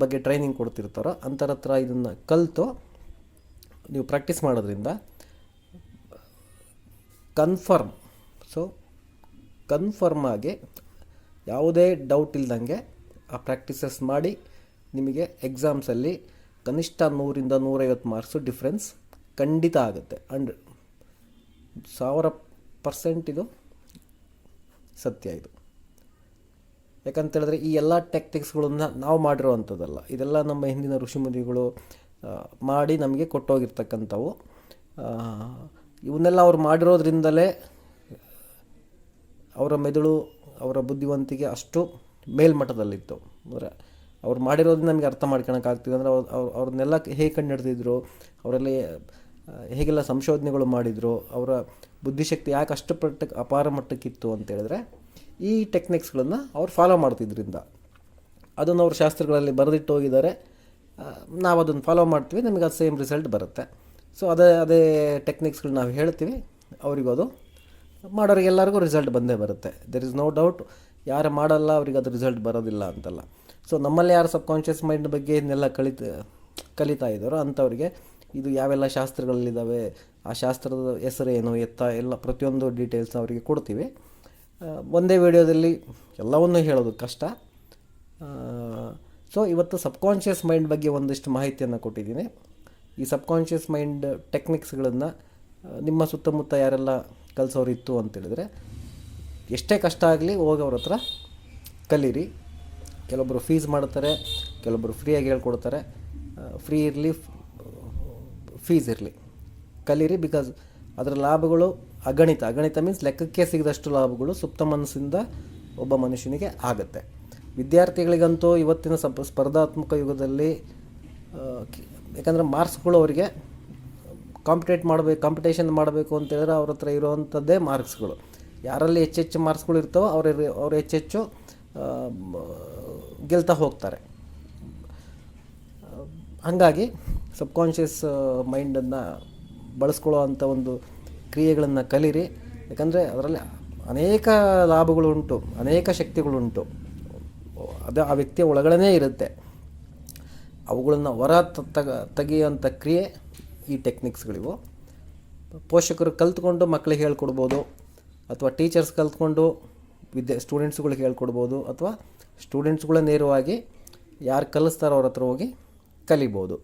ಬಗ್ಗೆ ಟ್ರೈನಿಂಗ್ ಕೊಡ್ತಿರ್ತಾರೋ ಅಂಥರ ಹತ್ರ ಇದನ್ನು ಕಲಿತು ನೀವು ಪ್ರಾಕ್ಟೀಸ್ ಮಾಡೋದ್ರಿಂದ ಕನ್ಫರ್ಮ್, ಸೊ ಕನ್ಫರ್ಮ್ ಆಗಿ ಯಾವುದೇ ಡೌಟ್ ಇಲ್ದಂಗೆ ಆ ಪ್ರಾಕ್ಟೀಸಸ್ ಮಾಡಿ ನಿಮಗೆ ಎಕ್ಸಾಮ್ಸಲ್ಲಿ ಕನಿಷ್ಠ ನೂರಿಂದ ನೂರೈವತ್ತು ಮಾರ್ಕ್ಸು ಡಿಫ್ರೆನ್ಸ್ ಖಂಡಿತ ಆಗುತ್ತೆ. ಅಂಡ್ ಸಾವಿರ ಪರ್ಸೆಂಟ್ ಇದು ಸತ್ಯ ಇದು. ಯಾಕಂತೇಳಿದ್ರೆ ಈ ಎಲ್ಲ ಟೆಕ್ನಿಕ್ಸ್ಗಳನ್ನ ನಾವು ಮಾಡಿರೋವಂಥದ್ದಲ್ಲ, ಇದೆಲ್ಲ ನಮ್ಮ ಹಿಂದಿನ ಋಷಿಮುನಿಗಳು ಮಾಡಿ ನಮಗೆ ಕೊಟ್ಟೋಗಿರ್ತಕ್ಕಂಥವು. ಇವನ್ನೆಲ್ಲ ಅವ್ರು ಮಾಡಿರೋದ್ರಿಂದಲೇ ಅವರ ಮೆದುಳು, ಅವರ ಬುದ್ಧಿವಂತಿಕೆ ಅಷ್ಟು ಮೇಲ್ಮಟ್ಟದಲ್ಲಿತ್ತು. ಅಂದರೆ ಅವ್ರು ಮಾಡಿರೋದನ್ನ ನಮಗೆ ಅರ್ಥ ಮಾಡ್ಕೊಳಕ್ಕಾಗ್ತಿದೆ ಅಂದರೆ ಅವ್ರು ಅವ್ರು ಅವ್ರನ್ನೆಲ್ಲ ಹೇಗೆ ಕಂಡುಹಿಡ್ದಿದ್ರು ಹಿಡ್ದಿದ್ರು ಆ, ಹೇಗೆಲ್ಲ ಸಂಶೋಧನೆಗಳು ಮಾಡಿದರು ಅವರ ಬುದ್ಧಿಶಕ್ತಿ ಯಾಕೆ ಅಷ್ಟು ಪಟ್ಟಕ್ಕೆ ಅಪಾರ ಮಟ್ಟಕ್ಕಿತ್ತು ಅಂತೇಳಿದ್ರೆ ಈ ಟೆಕ್ನಿಕ್ಸ್ಗಳನ್ನು ಅವ್ರು ಫಾಲೋ ಮಾಡ್ತಿದ್ದರಿಂದ ಅದನ್ನು ಅವ್ರ ಶಾಸ್ತ್ರಗಳಲ್ಲಿ ಬರೆದಿಟ್ಟು ಹೋಗಿದ್ದಾರೆ. ನಾವು ಅದನ್ನು ಫಾಲೋ ಮಾಡ್ತೀವಿ ನಮಗೆ ಅದು ಸೇಮ್ ರಿಸಲ್ಟ್ ಬರುತ್ತೆ. ಸೊ ಅದೇ ಅದೇ ಟೆಕ್ನಿಕ್ಸ್ಗಳು ನಾವು ಹೇಳ್ತೀವಿ ಅವರಿಗೂ ಅದು ಮಾಡೋರಿಗೆಲ್ಲರಿಗೂ ರಿಸಲ್ಟ್ ಬಂದೇ ಬರುತ್ತೆ. ದೆರ್ ಇಸ್ ನೋ ಡೌಟ್ ಯಾರು ಮಾಡಲ್ಲ ಅವ್ರಿಗೆ ಅದು ರಿಸಲ್ಟ್ ಬರೋದಿಲ್ಲ ಅಂತಲ್ಲ. ಸೊ ನಮ್ಮಲ್ಲಿ ಯಾರು ಸಬ್ಕಾನ್ಷಿಯಸ್ ಮೈಂಡ್ ಬಗ್ಗೆ ಇದನ್ನೆಲ್ಲ ಕಲಿತ, ಕಲಿತಾ ಇದ್ದಾರೋ ಅಂಥವ್ರಿಗೆ ಇದು ಯಾವೆಲ್ಲ ಶಾಸ್ತ್ರಗಳಲ್ಲಿದ್ದಾವೆ, ಆ ಶಾಸ್ತ್ರದ ಹೆಸರೇನು ಎತ್ತ, ಎಲ್ಲ ಪ್ರತಿಯೊಂದು ಡೀಟೇಲ್ಸ್ ಅವರಿಗೆ ಕೊಡ್ತೀವಿ. ಒಂದೇ ವಿಡಿಯೋದಲ್ಲಿ ಎಲ್ಲವನ್ನೂ ಹೇಳೋದು ಕಷ್ಟ. ಸೊ ಇವತ್ತು ಸಬ್ಕಾನ್ಷಿಯಸ್ ಮೈಂಡ್ ಬಗ್ಗೆ ಒಂದಿಷ್ಟು ಮಾಹಿತಿಯನ್ನು ಕೊಟ್ಟಿದ್ದೀನಿ. ಈ ಸಬ್ಕಾನ್ಷಿಯಸ್ ಮೈಂಡ್ ಟೆಕ್ನಿಕ್ಸ್ಗಳನ್ನು ನಿಮ್ಮ ಸುತ್ತಮುತ್ತ ಯಾರೆಲ್ಲ ಕಲಿಸೋರು ಇತ್ತು ಅಂತೇಳಿದರೆ ಎಷ್ಟೇ ಕಷ್ಟ ಆಗಲಿ ಹೋಗಿ ಅವ್ರ ಹತ್ರ ಕಲೀರಿ. ಕೆಲವೊಬ್ಬರು ಫೀಸ್ ಮಾಡ್ತಾರೆ ಕೆಲವೊಬ್ಬರು ಫ್ರೀಯಾಗಿ ಹೇಳ್ಕೊಡ್ತಾರೆ. ಫ್ರೀ ಇರಲಿ ಫೀಸ್ ಇರಲಿ. ಕಲೀರಿ ಬಿಕಾಸ್ ಅದರ ಲಾಭಗಳು ಅಗಣಿತ. ಅಗಣಿತ ಮೀನ್ಸ್ ಲೆಕ್ಕಕ್ಕೆ ಸಿಗದಷ್ಟು ಲಾಭಗಳು ಸುಪ್ತ ಮನಸ್ಸಿಂದ ಒಬ್ಬ ಮನುಷ್ಯನಿಗೆ ಆಗುತ್ತೆ. ವಿದ್ಯಾರ್ಥಿಗಳಿಗಂತೂ ಇವತ್ತಿನ ಸಪ್, ಸ್ಪರ್ಧಾತ್ಮಕ ಯುಗದಲ್ಲಿ ಯಾಕಂದರೆ ಮಾರ್ಕ್ಸ್ಗಳು ಅವರಿಗೆ ಕಾಂಪಿಟೇಟ್ ಮಾಡಬೇಕು ಕಾಂಪಿಟೇಷನ್ ಮಾಡಬೇಕು ಅಂತೇಳಿದ್ರೆ ಅವ್ರ ಹತ್ರ ಇರುವಂಥದ್ದೇ ಮಾರ್ಕ್ಸ್ಗಳು ಯಾರಲ್ಲಿ ಹೆಚ್ಚೆಚ್ಚು ಮಾರ್ಕ್ಸ್ಗಳು ಇರ್ತವೋ ಅವ್ರ, ಅವ್ರು ಹೆಚ್ಚೆಚ್ಚು ಗೆಲ್ತಾ ಹೋಗ್ತಾರೆ. ಹಾಗಾಗಿ ಸಬ್ಕಾನ್ಷಿಯಸ್ ಮೈಂಡನ್ನು ಬಳಸ್ಕೊಳ್ಳೋ ಅಂಥ ಒಂದು ಕ್ರಿಯೆಗಳನ್ನು ಕಲೀರಿ. ಯಾಕಂದರೆ ಅದರಲ್ಲಿ ಅನೇಕ ಲಾಭಗಳುಂಟು ಅನೇಕ ಶಕ್ತಿಗಳುಂಟು ಅದು, ಆ ವ್ಯಕ್ತಿಯ ಒಳಗಡೆ ಇರುತ್ತೆ. ಅವುಗಳನ್ನು ಹೊರ ತಗ ತೆಗೆಯುವಂಥ ಕ್ರಿಯೆ ಈ ಟೆಕ್ನಿಕ್ಸ್ಗಳಿವು. ಪೋಷಕರು ಕಲ್ತ್ಕೊಂಡು ಮಕ್ಕಳಿಗೆ ಹೇಳ್ಕೊಡ್ಬೋದು, ಅಥವಾ ಟೀಚರ್ಸ್ ಕಲ್ತ್ಕೊಂಡು ವಿದ್ಯಾ, ಸ್ಟೂಡೆಂಟ್ಸ್ಗಳಿಗೆ ಹೇಳ್ಕೊಡ್ಬೋದು, ಅಥವಾ ಸ್ಟೂಡೆಂಟ್ಸ್ಗಳೇ ನೇರವಾಗಿ ಯಾರು ಕಲಿಸ್ತಾರೋ ಅವ್ರ ಹತ್ರ ಹೋಗಿ ಕಲಿಬೋದು.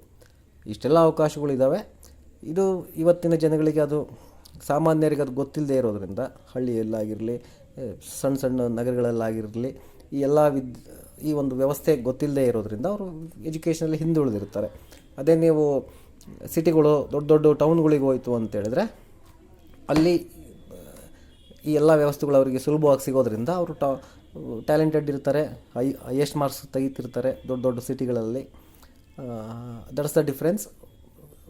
ಇಷ್ಟೆಲ್ಲ ಅವಕಾಶಗಳಿದ್ದಾವೆ ಇದು ಇವತ್ತಿನ ಜನಗಳಿಗೆ ಅದು ಸಾಮಾನ್ಯರಿಗೆ ಅದು ಗೊತ್ತಿಲ್ಲದೆ ಇರೋದರಿಂದ, ಹಳ್ಳಿಯಲ್ಲಾಗಿರಲಿ ಸಣ್ಣ ಸಣ್ಣ ನಗರಗಳಲ್ಲಾಗಿರಲಿ, ಈ ಎಲ್ಲ ವಿದ್, ಈ ಒಂದು ವ್ಯವಸ್ಥೆ ಗೊತ್ತಿಲ್ಲದೆ ಇರೋದರಿಂದ ಅವರು ಎಜುಕೇಷನಲ್ಲಿ ಹಿಂದುಳಿದಿರ್ತಾರೆ. ಅದೇ ನೀವು ಸಿಟಿಗಳು, ದೊಡ್ಡ ದೊಡ್ಡ ಟೌನ್ಗಳಿಗೆ ಹೋಯಿತು ಅಂತೇಳಿದ್ರೆ ಅಲ್ಲಿ, ಈ ಎಲ್ಲ ವ್ಯವಸ್ಥೆಗಳು ಅವರಿಗೆ ಸುಲಭವಾಗಿ ಸಿಗೋದ್ರಿಂದ ಅವರು ಟಾ ಟ್ಯಾಲೆಂಟೆಡ್ ಇರ್ತಾರೆ, ಹೈ, ಹೈಯೆಸ್ಟ್ ಮಾರ್ಕ್ಸ್ ತೆಗಿತಿರ್ತಾರೆ ದೊಡ್ಡ ದೊಡ್ಡ ಸಿಟಿಗಳಲ್ಲಿ. That's the difference.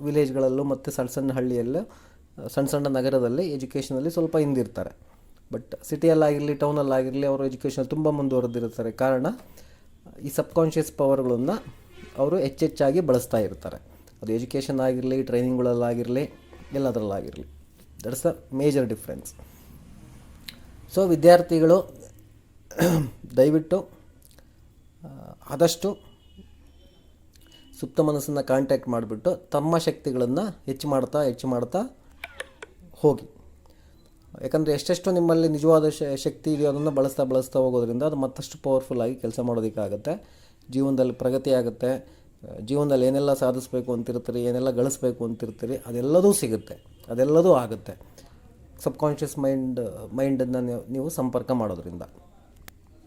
ವಿಲೇಜ್ಗಳಲ್ಲೂ ಮತ್ತು ಸಣ್ಣ ಸಣ್ಣ ಹಳ್ಳಿಯಲ್ಲೂ ಸಣ್ಣ ಸಣ್ಣ ನಗರದಲ್ಲಿ ಎಜುಕೇಷನಲ್ಲಿ ಸ್ವಲ್ಪ ಹಿಂದಿರ್ತಾರೆ. ಬಟ್ ಸಿಟಿಯಲ್ಲಾಗಿರಲಿ, ಟೌನಲ್ಲಾಗಿರಲಿ ಅವರು ಎಜುಕೇಷನ್ ತುಂಬ ಮುಂದುವರೆದಿರ್ತಾರೆ ಕಾರಣ, ಈ ಸಬ್ಕಾನ್ಷಿಯಸ್ ಪವರ್ಗಳನ್ನು ಅವರು ಹೆಚ್ಚೆಚ್ಚಾಗಿ ಬಳಸ್ತಾ ಇರ್ತಾರೆ. ಅದು ಎಜುಕೇಷನ್ ಆಗಿರಲಿ, ಟ್ರೈನಿಂಗ್ಗಳಲ್ಲಾಗಿರಲಿ, ಎಲ್ಲದರಲ್ಲಾಗಿರಲಿ. That's the major difference. So, ವಿದ್ಯಾರ್ಥಿಗಳು (clears throat) ದಯವಿಟ್ಟು ಆದಷ್ಟು ಸುಪ್ತ ಮನಸ್ಸನ್ನು ಕಾಂಟ್ಯಾಕ್ಟ್ ಮಾಡಿಬಿಟ್ಟು ತಮ್ಮ ಶಕ್ತಿಗಳನ್ನು ಹೆಚ್ಚು ಮಾಡ್ತಾ ಹೆಚ್ಚು ಮಾಡ್ತಾ ಹೋಗಿ. ಯಾಕಂದರೆ ಎಷ್ಟೆಷ್ಟು ನಿಮ್ಮಲ್ಲಿ ನಿಜವಾದ ಶಕ್ತಿ ಇದೆಯೋ ಅದನ್ನು ಬಳಸ್ತಾ ಬಳಸ್ತಾ ಹೋಗೋದ್ರಿಂದ ಅದು ಮತ್ತಷ್ಟು ಪವರ್ಫುಲ್ಲಾಗಿ ಕೆಲಸ ಮಾಡೋದಕ್ಕಾಗುತ್ತೆ. ಜೀವನದಲ್ಲಿ ಪ್ರಗತಿ ಆಗುತ್ತೆ. ಜೀವನದಲ್ಲಿ ಏನೆಲ್ಲ ಸಾಧಿಸಬೇಕು ಅಂತಿರ್ತೀರಿ, ಏನೆಲ್ಲ ಗಳಿಸ್ಬೇಕು ಅಂತಿರ್ತೀರಿ, ಅದೆಲ್ಲದೂ ಸಿಗುತ್ತೆ. ಅದೆಲ್ಲದೂ ಆಗುತ್ತೆ. ಸಬ್ಕಾನ್ಷಿಯಸ್ ಮೈಂಡ್ ಮೈಂಡನ್ನು ನೀವು ಸಂಪರ್ಕ ಮಾಡೋದ್ರಿಂದ.